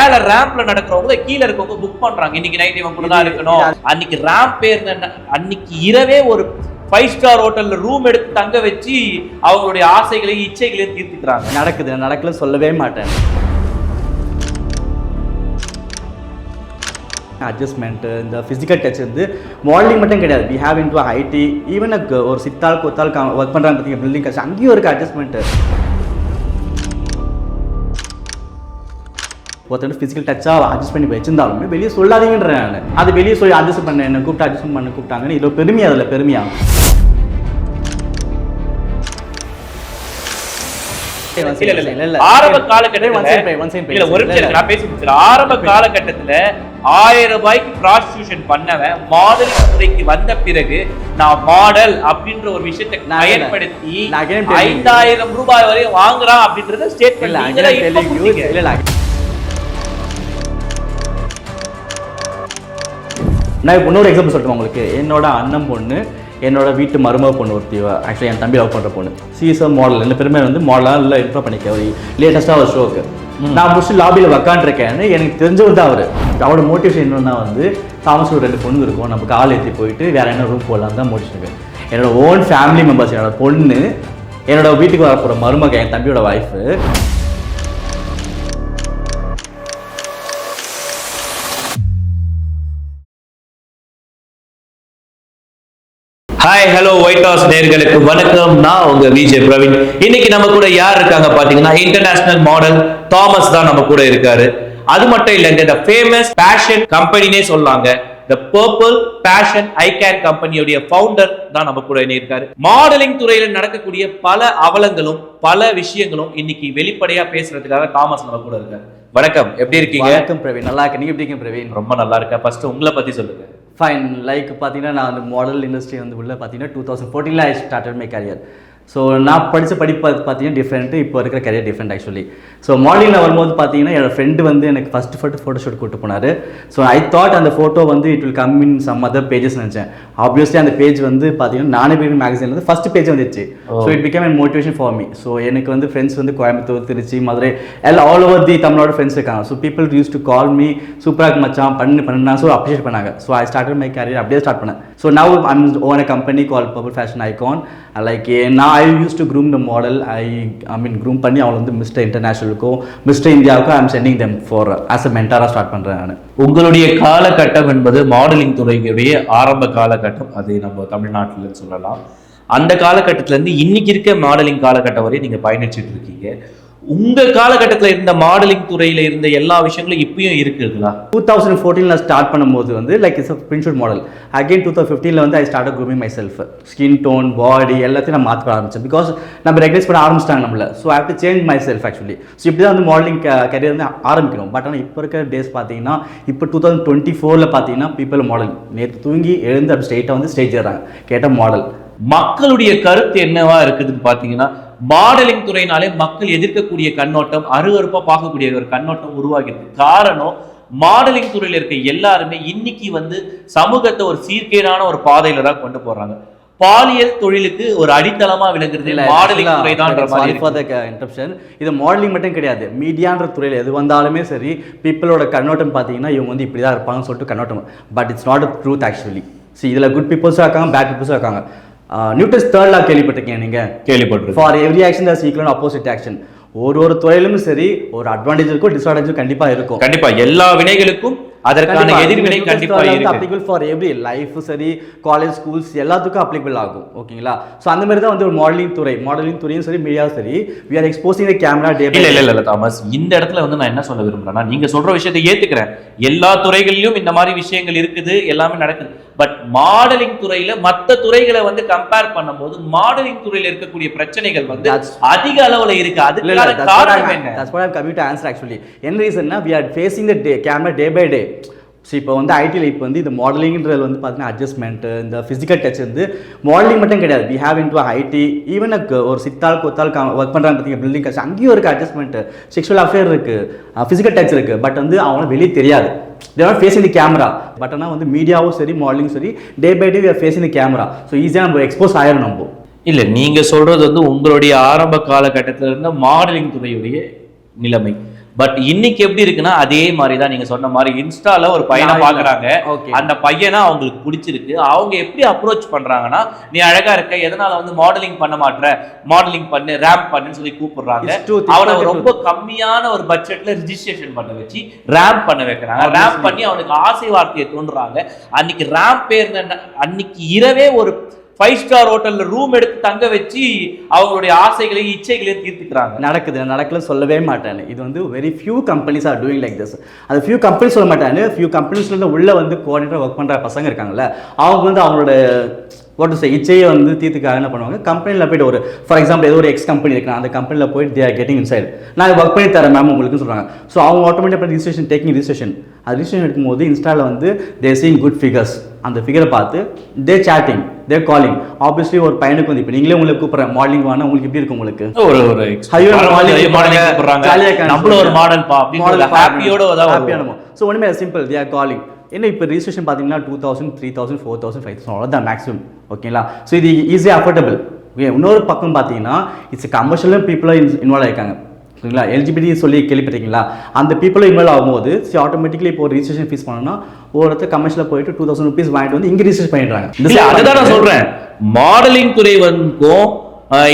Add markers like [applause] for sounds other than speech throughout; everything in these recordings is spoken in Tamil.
மேல ரேம்ப்ல நடக்கிறவங்க கீழ இருக்கவங்க புக் பண்றாங்க. இன்னைக்கு நைட் இவன் கூட தான் இருக்கணும். அன்னைக்கு ரேம்ப் பேர் அன்னைக்கு இரவே ஒரு ஃபைவ் ஸ்டார் ஹோட்டல்ல ரூம் எடுத்து தங்க வச்சு அவங்களுடைய ஆசைகளையும் இச்சைகளையும் தீர்த்துக்கிறாங்க. நடக்குது. நடக்கல சொல்லவே மாட்டேன். அட்ஜஸ்ட்மெண்ட்டு இந்த ஃபிசிக்கல் டச் வந்து மாடலிங் மட்டும் கிடையாது. We have in to IT even ஒரு சித்தாள் கொத்தால் ஒர்க் பண்ணுறாங்க பார்த்தீங்க பில்டிங் கட்சி அங்கேயும் இருக்குது அட்ஜஸ்ட்மெண்ட்டு ஒருத்தர் ஃபிசிக்கல் டச்சாக அட்ஜஸ்ட் பண்ணி வச்சிருந்தாலுமே வெளியே சொல்லாதீங்கன்றேன் நான் அது வெளியே சொல்லி அட்ஜஸ்ட் பண்ண என்ன கூப்பிட்டு அட்ஜஸ்ட் பண்ண கூப்பிட்டாங்கன்னு இதில் பெருமையா அதில் பெருமையா இல்ல, இல்ல, இல்ல. ஆரம்ப காலகட்டத்துல. ஆரம்ப காலகட்டத்துல ஆயிரம் ரூபாய்க்கு ப்ராஸ்டியூஷன் பண்ணவன் மாடலிங் துறைக்கு வந்த பிறகு நான் மாடல் அப்படின்ற ஒரு விஷயத்தை. பயன்படுத்தி. ஐந்தாயிரம் ரூபாய் வரையும் வாங்குறான் அப்படின்றத ஸ்டேட்மெண்ட் நான் இன்னொரு எக்ஸாம்பிள் சொல்லட்டுமா உங்களுக்கு? என்னோட அண்ணன் பொண்ணு என்னோட வீட்டு மருமக பொண்ணு ஒருத்தி. ஆக்சுவலி என் தம்பி லவ் பண்ணுற பொண்ணு. சீச மாடல் என்ன பெருமை வந்து மாடலாக இல்லை இன்ஃபார்ம் பண்ணிக்க. ஒரு லேட்டஸ்ட்டாக ஒரு ஷோக்கு நான் முடிச்சு லாபியில் உக்காண்டிருக்கேன்னு எனக்கு தெரிஞ்சவர் தான் அவர். அவரோட மோட்டிவேஷன் என்னன்னா வந்து தாமஸ் ஒரு ரெண்டு பொண்ணு இருக்கும். நம்ம கால் ஏற்றி போயிட்டு வேற என்ன ரூம் போடலாம் தான் மோட்டிவேஷன் என்னோட ஓன் ஃபேமிலி மெம்பர்ஸ் என்னோட பொண்ணு என்னோட வீட்டுக்கு வரப்போகிற மருமக என் தம்பியோட wife hi hello white house நேர்களுக்கு வணக்கம். நான் உங்க விஜய் பிரவீன் இன்னைக்கு நம்ம கூட யார் இருக்காங்க பாத்தீங்கன்னா இன்டர்நேஷனல் மாடல் தாமஸ் தான் நம்ம கூட இருக்காரு. அது மட்டும் இல்லைங்க இந்த ஃபேமஸ் பேஷன் கம்பெனினே சொல்லாங்க. த பர்பிள் பேஷன் ஐகேன் கம்பெனியுடைய ஃபவுண்டர் தான் நம்ம கூட இருக்காரு மாடலிங் துறையில நடக்கக்கூடிய பல அவலங்களும் பல விஷயங்களும் இன்னைக்கு வெளிப்படையா பேசுறதுக்காக தாமஸ் நம்ம கூட இருக்காரு. வணக்கம். எப்படி இருக்கீங்க? வணக்கம் பிரவீன் நல்லா இருக்கேன். நீங்க எப்படி இருக்கீங்க பிரவீன் ரொம்ப நல்லா இருக்கேன். ஃபர்ஸ்ட் உங்களை பத்தி சொல்லுங்க. ஃபைன் லைக் பார்த்தீங்கன்னா நான் அந்த மாடல் இண்டஸ்ட்ரி வந்து உள்ள பார்த்தீங்கன்னா two thousand ஃபோர்டீனில் I started my career so நான் படித்த படிப்பு பார்த்து பார்த்தீங்கன்னா டிஃப்ரெண்ட்டு இப்போ இருக்கிற கரியர் டிஃப்ரெண்ட் ஆக்சுவலி ஸோ மாடலிங்கில் வரும்போது பார்த்தீங்கன்னா என்னோட ஃப்ரெண்டு வந்து எனக்கு ஃபஸ்ட்டு ஃபஸ்ட்டு ஃபோட்டோ ஷூட் கூட்டு போனார். ஸோ ஐ தாட் அந்த ஃபோட்டோ வந்து it will come in some other pages நினச்சேன். ஆப்வியஸ்லி அந்த பேஜ் வந்து பார்த்தீங்கன்னா நானே பேர் மேகசினில் வந்து ஃபஸ்ட் பேஜ் வந்துச்சு. So it become an motivation for me so எனக்கு வந்து ஃப்ரெண்ட்ஸ் வந்து கோயம்புத்தூர் திருச்சி மதுரை எல்லாம் ஆல் ஓவர் தி தமிழோட ஃப்ரெண்ட்ஸ் இருக்காங்க. So people use to call me சூப்பராக மச்சான் பண்ணு பண்ணா ஸோ அப்ரிஷியேட் பண்ணாங்க. So I started my career அப்படியே ஸ்டார்ட் பண்ணேன். So now I'm own a company call purple fashion icon like நான் I use to groom the model I I mean groom பண்ணி அவளை வந்து மிஸ்டர் இன்டர்நேஷனலுக்கும் மிஸ்டர் இந்தியாவுக்கும் I'm sending them for as a மென்டாராக start பண்ணுறேன் நான். உங்களுடைய காலகட்டம் என்பது மாடலிங் துறையுடைய ஆரம்ப காலகட்டம். அது நம்ம தமிழ்நாட்டில் சொல்லலாம். அந்த காலகட்டத்திலேருந்து இன்னைக்கு இருக்க மாடலிங் காலகட்டம் வரை நீங்கள் பயணிச்சுட்டு இருக்கீங்க. உங்க காலகட்டத்துல இருந்த மாடலிங் துறையில இருந்த எல்லா விஷயங்களும் இப்பயும் இருக்குங்களா டூ தௌசண்ட் ஃபோர்டீனில் ஸ்டார்ட் பண்ணும்போது வந்து லைக் இட்ஸ் பிரின்ஷூட் மாடல் அகைன் டூ தௌசண்ட் ஃபிஃப்டீனில் வந்து I start grooming myself skin tone body எல்லாத்தையும் நான் மாற்ற ஆரம்பிச்சேன். பிகாஸ் நம்ம ரெகனைஸ் பண்ண ஆரம்பிச்சிட்டாங்க நம்மள. So I to change myself actually so இப்படி தான் வந்து மாடலிங் கரியர் வந்து ஆரம்பிக்கணும் பட் ஆனால் இப்போ இருக்கிற டேஸ் பார்த்தீங்கன்னா இப்போ டூ தௌசண்ட் டுவெண்ட்டி ஃபோரில் பார்த்தீங்கன்னா பீப்பிள் மாடல் நேற்று தூங்கி எழுந்து அப்படி ஸ்ட்ரெயிட்டாக வந்து ஸ்டேஜ் ஏறாங்க கேட்டால் மாடல் மக்களுடைய கருத்து என்னவா இருக்குதுன்னு பாத்தீங்கன்னா மாடலிங் துறையினாலே மக்கள் எதிர்க்கக்கூடிய கண்ணோட்டம் அருவருப்பா பார்க்கக்கூடிய ஒரு கண்ணோட்டம் உருவாகிருக்கு காரணம் மாடலிங் துறையில இருக்க எல்லாருமே இன்னைக்கு வந்து சமூகத்தை ஒரு சீர்கேடான ஒரு பாதையில தான் கொண்டு போறாங்க. பாலியல் தொழிலுக்கு ஒரு அடித்தளமா விளங்குறது மாடலிங் துறை தான்ற மாதிரி இருக்கு. ஃபார் த இன்டரப்ஷன் இது மாடலிங் மட்டும் கிடையாது. மீடியான்ற துறையில் எது வந்தாலுமே சரி பீப்புளோட கண்ணோட்டம் பார்த்தீங்கன்னா இவங்க வந்து இப்படி தான் இருப்பாங்கன்னு சொல்லிட்டு கண்ணோட்டம். But it's not a truth actually so இதில் குட் பீப்புள்ஸும் இருக்காங்க பேட் பீப்புள்ஸும் இருக்காங்க. நியூட்டன்ஸ் தேர்ட் லா கேள்விப்பட்டிருக்கீங்க நீங்கள் கேள்விப்பட்டிருக்கேன். For every action there's equal opposite action ஒரு ஒரு துறையிலும் சரி ஒரு அட்வான்டேஜ் இருக்கும் டிஸ்அட்வான்டேஜ் கண்டிப்பாக இருக்கும். கண்டிப்பா எல்லா வினைகளுக்கும் அதற்கான எதிர்வினை கண்டிப்பா இருக்கு. அப்ளிகபிள் ஃபார் எவ்ரி லைஃப் சரி காலேஜ் ஸ்கூல்ஸ் எல்லாத்துக்கும் அப்ளிகபிள் ஆகும். ஓகேங்களா? ஸோ அந்த மாதிரி தான் வந்து ஒரு மாடலிங் துறை. மாடலிங் துறையும் சரி மீடியாவும் சரி. We are exposing the camera day இல்ல இல்ல இல்ல தாமஸ். இந்த இடத்துல வந்து நான் என்ன சொல்ல விரும்புறேன்னா நீங்க சொல்ற விஷயத்தை ஏத்துக்கிறேன். எல்லா துறைகளிலும் இந்த மாதிரி விஷயங்கள் இருக்குது எல்லாமே நடக்குது. பட் மாடலிங் துறையில மத்த துறைகளை வந்து கம்பேர் பண்ணும்போது மாடலிங் துறையில இருக்கக்கூடிய பிரச்சனைகள் வந்து அதிக அளவுல இருக்கு. அதுக்கான காரணம் என்ன? that's what I'm coming to answer actually. என்ன ரீசன்னா we are facing the day camera day by day. So இப்போ வந்து ஐடியில் இப்போ வந்து இந்த மாடலிங்கிறது வந்து பார்த்தீங்கன்னா அட்ஜஸ்ட்மெண்ட்டு இந்த ஃபிசிக்கல் டச் வந்து மாடலிங் மட்டும் கிடையாது. We have in to IT even ஒரு சித்தாள் கொத்தால் ஒர்க் பண்ணுறாங்க பார்த்தீங்க பில்டிங் கட்சி அங்கேயும் இருக்குது அட்ஜஸ்ட்மெண்ட்டு செக்ஷுவல் அஃபேர் இருக்குது ஃபிசிக்கல் டச் இருக்குது பட் வந்து அவங்களுக்கு வெளியே தெரியாது. They're facing the camera but ஆனால் வந்து மீடியாவும் சரி மாடலிங் சரி day by day we are facing the camera so ஈஸியாக நம்ம எக்ஸ்போஸ் ஆயிரும் நம்ம. இல்லை நீங்கள் சொல்கிறது வந்து உங்களுடைய ஆரம்ப காலகட்டத்தில் இருந்த மாடலிங் துறையுடைய நிலைமை. பட் இன்னைக்கு எப்படி இருக்குன்னா அதே மாதிரி தான் நீங்க சொன்ன மாதிரி இன்ஸ்டால ஒரு பையனை பாக்குறாங்க. ஓகே அந்த பையனை அவங்களுக்கு பிடிச்சிருக்கு. அவங்க எப்படி அப்ரோச் பண்றாங்கன்னா நீ அழகா இருக்க எதனால வந்து மாடலிங் பண்ண மாட்ற? மாடலிங் பண்ணு ரேம்ப் பண்ணுன்னு சொல்லி கூப்பிடுறாங்க. அவனை ரொம்ப கம்மியான ஒரு பட்ஜெட்ல ரிஜிஸ்ட்ரேஷன் பண்ண வச்சு ரேம்ப் பண்ண வைக்கிறாங்க. ரேம்ப் பண்ணி அவனுக்கு ஆசை வார்த்தையை தோன்றுறாங்க அன்னைக்கு ரேம்ப் பேர் அன்னைக்கு இரவே ஒரு ஃபைவ் ஸ்டார் ஹோட்டல்ல ரூம் எடுத்து தங்க வச்சு அவங்களுடைய ஆசைகளையும் இச்சைகளையும் தீர்த்துக்கிறாங்க. நடக்குது நடக்கல சொல்லவே மாட்டேன் இது வந்து very few companies are doing like this அது ஃபியூ கம்பெனிஸ் சொல்ல மாட்டேன் ஃபியூ கம்பெனிஸ்ல உள்ள வந்து கோஆர்டினேட்டர் ஒர்க் பண்ற பசங்க இருக்காங்கல்ல அவங்க வந்து அவங்களோட வாட் சே இச்சையை வந்து தீர்த்துக்காக என்ன பண்ணுவாங்க? கம்பெனியில் போயிட்டு ஒரு ஃபார் எக்ஸாம்பிள் ஏதோ ஒரு எக்ஸ் கம்பெனி இருக்கு அந்த கம்பெனியில் போயிட்டு தே ஆர் கெட்டிங் இன்சைட் நான் ஒர்க் பண்ணி தரேன் மேம் உங்களுக்கு சொல்கிறாங்க ஸோ அவங்க ஆட்டோமேட்டிக்காக ரிஜிஸ்ட்ரேஷன் டேக்கிங் ரிஜிஸ்ட்ரேஷன் அது ரிஜிஸ்ட்ரேஷன் எடுக்கும்போது இன்ஸ்டாவில் வந்து தே சீங் குட் ஃபிகர்ஸ் அந்த ஃபிகரை பார்த்து they chatting they calling obviously ஒரு பையனுக்கு வந்து இப்போ நீங்களே உங்களுக்கு கூப்பிட்றேன் மாடலிங் வாங்க உங்களுக்கு எப்படி இருக்கும் உங்களுக்கு? ஒரு ஒரு. நம்மளும் ஒரு மாடல் ஹாப்பியோட ஹாப்பியான ஸோ ஒன்றுமே சிம்பிள் தே ஆர் காலிங் என்ன இப்போ ரிஜிஸ்ட்ரேஷன் பார்த்தீங்கன்னா two thousand three thousand four thousand five thousand அவ்வளோதான் மேக்ஸிமம் ஓகேங்களா ஸோ இது ஈஸியாக அஃபோர்டபுள் ஓகே இன்னொரு பக்கம் பார்த்தீங்கன்னா இட்ஸ் கமர்ஷியலும் பீப்புளாக இன்வால்வ் ஆயிருக்காங்க. சரிங்களா? எல்ஜிபிடி சொல்லி கேள்விப்பட்டிருக்கீங்களா? அந்த பீப்புளும் இன்வால்வ் ஆகும்போது சி ஆட்டோமேட்டிக்கலி இப்போ ரிஜிஸ்ட்ரேஷன் ஃபீஸ் பண்ணணும்னா ஒருத்தர் கமர்ஷியல் போயிட்டு டூ தௌசண்ட் ருபீஸ் வாங்கிட்டு வந்து இங்கே ரிஜிஸ்டர் பண்ணிடுறாங்க. அதுதான் நான் சொல்றேன். மாடலிங் துறை வந்துக்கும்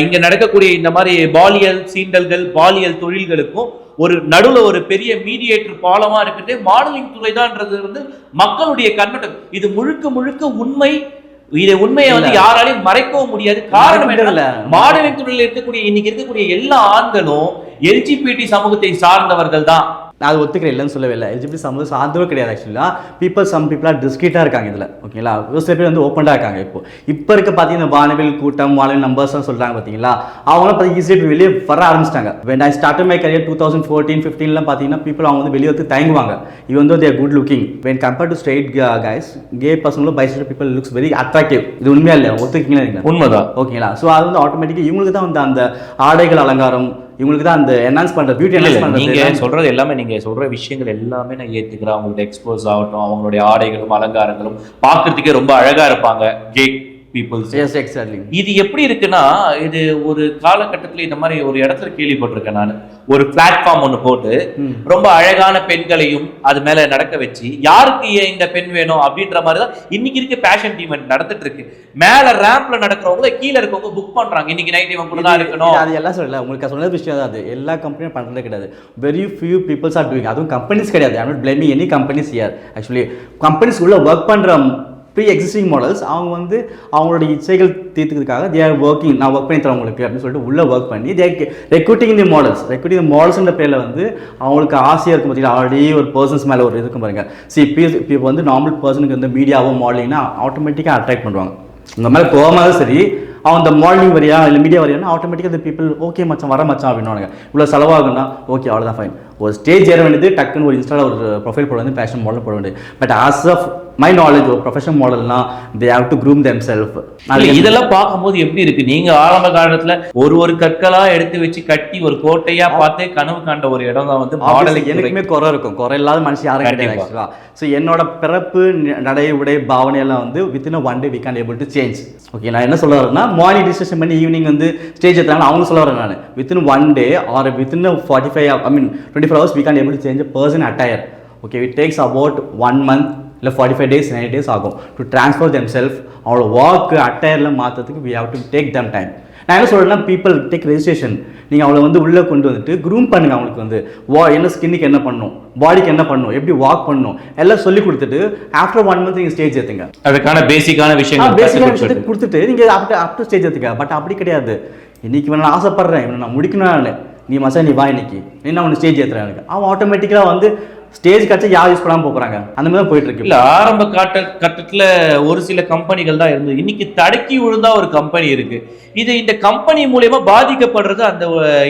இங்க நடக்கக்கூடிய இந்த மாதிரி பாலியல் சீண்டல்கள் பாலியல் தொழில்களுக்கும் ஒரு நடுவுல ஒரு பெரிய மீடியேட்டர் பாலமா இருக்கிறது மாடலிங் துறைதான்ன்றது வந்து மக்களுடைய கண்ணோட்டம். இது முழுக்க முழுக்க உண்மை இது உண்மையை வந்து. யாராலையும் மறைக்கவும் முடியாது காரணம் என்ன. மாடலிங் துறையில் இருக்கக்கூடிய இன்னைக்கு இருக்கக்கூடிய எல்லா ஆண்களும் எல்ஜிபிடி சமூகத்தை சார்ந்தவர்கள் தான் நான் அது ஒத்துக்கிறேன் இல்லைன்னு சொல்லவே இல்லை. எல்ஜிபி சம்மந்தம் சார்ந்தவே கிடையாது ஆக்சுவலாக பீப்பிள் சம் பீப்புளாக டிஸ்கிரீட்டாக இருக்காங்க இதில். ஓகேங்களா ஒரு சில பேர் வந்து ஓப்பனாக இருக்காங்க இப்போ. இப்போ இருக்க பார்த்தீங்கன்னா வானவில் கூட்டம் வானவில் நம்பர்ஸ்லாம் சொல்கிறாங்க பார்த்தீங்களா அவங்களாம் பார்த்து ஈஸியாக வெளியே வர ஆரம்பிச்சிட்டாங்க. When I start my career two thousand fourteen ஃபிஃப்டீன்லாம் பார்த்தீங்கன்னா பீப்புள் அவங்க வந்து வெளியே வந்து தயங்குவாங்க. இது வந்து they're good looking when compared to straight guys gay பர்சனும் bisexual people looks very attractive இது உண்மையா இல்லையா? ஒத்துக்கிங்களா உண்மைதான். ஓகேங்களா ஸோ அது வந்து ஆட்டோமேட்டிக்காக இவங்களுக்கு தான் வந்து அந்த ஆடைகள் அலங்காரம் இவங்களுக்கு தான் அந்த என்ஹான்ஸ் பண்ணுற பியூட்டி என்ஹான்ஸ் பண்ணுறது சொல்றது எல்லாமே நீங்க சொல்ற விஷயங்கள் எல்லாமே நான் ஏத்துக்கிறேன். அவங்களோட எக்ஸ்போஸ் ஆகட்டும் அவங்களுடைய ஆடைகளும் அலங்காரங்களும். பார்க்கிறதுக்கே ரொம்ப அழகா இருப்பாங்க. கே பீப்புள்ஸ் எஸ் எக்ஸாக்ட்லி இது எப்படி இருக்குன்னா இது ஒரு காலகட்டத்துல இந்த மாதிரி ஒரு இடத்துல கேள்விப்பட்டிருக்கேன் நான். ஒரு பிளாட்ஃபார்ம் ஒன்று போட்டு ரொம்ப அழகான பெண்களையும் அது மேல நடக்க வச்சு யாருக்கு ஏன் இந்த பெண் வேணும் அப்படின்ற மாதிரி தான் இன்னைக்கு இருக்க பேஷன் டீம் நடந்துட்டு இருக்கு மேல ரேம்ப்ல நடக்கிறவங்க கீழே இருக்கவங்க புக் பண்றாங்க. இன்னைக்கு நைட் இவன் கூட தான் இருக்கணும். அது எல்லாம் சொல்லல உங்களுக்கு சொன்ன விஷயம் தான் அது. எல்லா கம்பெனியும் பண்ணுறதே கிடையாது. Very few peoples are doing அதுவும் கம்பெனிஸ் கிடையாது. I not blaming any companies here actually companies உள்ள ஒர்க் பண்ணுற ப்ரீ எக்ஸிஸ்டிங் மாடல்ஸ் அவங்க வந்து அவங்களோட இச்சைகள் தீர்த்துக்கிறதுக்காக தே ஆர் ஒர்க்கிங் நான் ஒர்க் பண்ணி தரேன் உங்களுக்கு அப்படின்னு சொல்லிட்டு உள்ளே ஒர்க் பண்ணி they recruiting the models recruiting the மாடல்ஸ்ன்ற பேரில் வந்து அவங்களுக்கு ஆசையாக இருக்கும் பார்த்தீங்கன்னா ஆல்ரெடி ஒரு பர்சன்ஸ் மேலே ஒரு இருக்கும் பாருங்கள் சி இப்போ இப்போ வந்து நார்மல் பர்சனுக்கு வந்து மீடியாவோ மாடலிங்னா ஆட்டோமேட்டிக்காக அட்ராக்ட் பண்ணுவாங்க. உங்கள் மேலே போகாமல் சரி அவன் அந்த மாடலிங் வரியா இல்லை மீடியா வரியானா ஆட்டோமேட்டிக்காக இந்த பீப்பிள் ஓகே மச்சான் வர மச்சான் அப்படின்னுவாங்க இவ்வளோ செலவாகுன்னா ஓகே அவ்வளோதான் ஃபைன் ஒரு ஸ்டேஜ் ஏற வேண்டியது டக்குன்னு ஒரு இன்ஸ்டாவில் ஒரு ப்ரொஃபைல் போட வந்து ஃபேஷன் மாடல் போட வேண்டியது. But as of my knowledge ஒரு professional மாடல்னா they have to groom them self இதெல்லாம் பார்க்கும்போது எப்படி இருக்கு? நீங்க ஆரம்ப காலத்துல ஒரு ஒரு கற்களா எடுத்து வச்சு கட்டி ஒரு கோட்டையா பார்த்து கனவு காண்ட ஒரு இடம் தான் வந்து மாடலிங் எனக்குமே குறை இருக்கும். குறை இல்லாத மனுஷன் யாரும் கிடையாது ஸோ என்னோட பிறப்பு நடை உடை பாவனை எல்லாம் வந்து within one day we can able to change okay நான் என்ன சொல்ல வரேன்னா மார்னிங் டிஸ்கஷன் பண்ணி ஈவினிங் வந்து ஸ்டேஜ் எடுத்தாங்க அவங்க சொல்ல வரேன் நான். Within one day or within forty five I mean twenty four hours we can able to change person attire okay it takes about one month இல்லை forty five days nine days ஆகும். டு ட்ரான்ஸ்ஃபர் தெம் செல்ஃப் அவங்களோட ஒர்க்கு அட்டையரில் மாற்றுறதுக்கு we have to take them time நான் என்ன சொல்றேன்னா பீப்பிள் டேக் ரெஜிஸ்ட்ரேஷன் நீங்கள் அவளை வந்து உள்ளே கொண்டு வந்துட்டு க்ரூம் பண்ணுங்க அவங்களுக்கு வந்து. வா என்ன ஸ்கின்னுக்கு என்ன பண்ணணும் பாடிக்கு என்ன பண்ணணும் எப்படி வாக் பண்ணணும் எல்லாம் சொல்லி கொடுத்துட்டு ஆஃப்டர் ஒன் மந்த் நீங்கள் ஸ்டேஜ் ஏற்றுங்க அதுக்கான பேசிக்கான விஷயங்கள் பேசிக்கான விஷயத்தை கொடுத்துட்டு. நீங்கள் ஆஃப்டர் ஆஃப்டர் ஸ்டேஜ் ஏற்றுக்க பட் அப்படி கிடையாது. இன்னைக்கு இவன் நான் ஆசைப்படுறேன். நான் முடிக்கணும் நானு. நீ மச்சா நீ வா இன்னைக்கு. என்ன அவனை ஸ்டேஜ் ஏற்றுறேன் எனக்கு. அவன் ஆட்டோமேட்டிக்காக வந்து ஸ்டேஜ் கட்சி யார் யூஸ் பண்ணாமல் போகிறாங்க அந்த மாதிரி தான் போயிட்டு இருக்கு. இல்ல ஆரம்ப காட்ட கட்டத்துல ஒரு சில கம்பெனிகள் தான் இருந்தது. இன்னைக்கு தடக்கி விழுந்தா ஒரு கம்பெனி இருக்கு. இது இந்த கம்பெனி மூலியமா பாதிக்கப்படுறது அந்த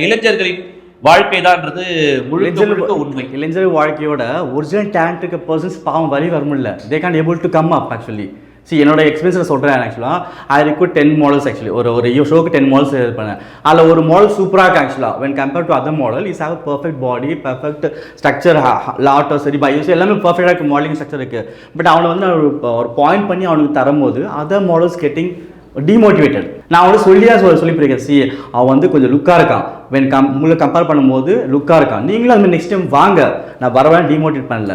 இளைஞர்களின் வாழ்க்கை தான்ன்றது முழுக்க உண்மை. இளைஞர் வாழ்க்கையோட ஒரிஜினல் டேலண்ட் இருக்க பர்சன்ஸ் பாவம் வழி வர முடியல they can able to come up actually see என்னோட எக்ஸ்பீரியன்ஸில் சொல்கிறேன் ஆக்சுவலாக I required ten models actually ஒரு ஒரு ஷோக்கு டென் மாடல்ஸ் இது பண்ணேன். அதில் ஒரு மாடல் சூப்பராக இருக்கு ஆக்சுவலாக when compare to other model is have perfect body perfect structure lotto சரி பயோஸ் எல்லாமே பர்ஃபெக்டாக இருக்குது மாடலிங் ஸ்ட்ரக்சர் இருக்குது பட் அவனை வந்து நான் ஒரு ஒரு பாயிண்ட் பண்ணி அவனுக்கு தரும்போது அதர் மாடல்ஸ் கெட்டிங் டிமோட்டிவேட்டட் நான் வந்து சொல்லியா சொல்ல சொல்லி போயிருக்கேன் சி அவன் வந்து கொஞ்சம் லுக்காக இருக்கான். வென் கம் உங்களை கம்பேர் பண்ணும்போது லுக்காக இருக்கான். நீங்களும் அது நெக்ஸ்ட் டைம் வாங்க. நான் வரவேன் டிமோட்டிவேட் பண்ணல.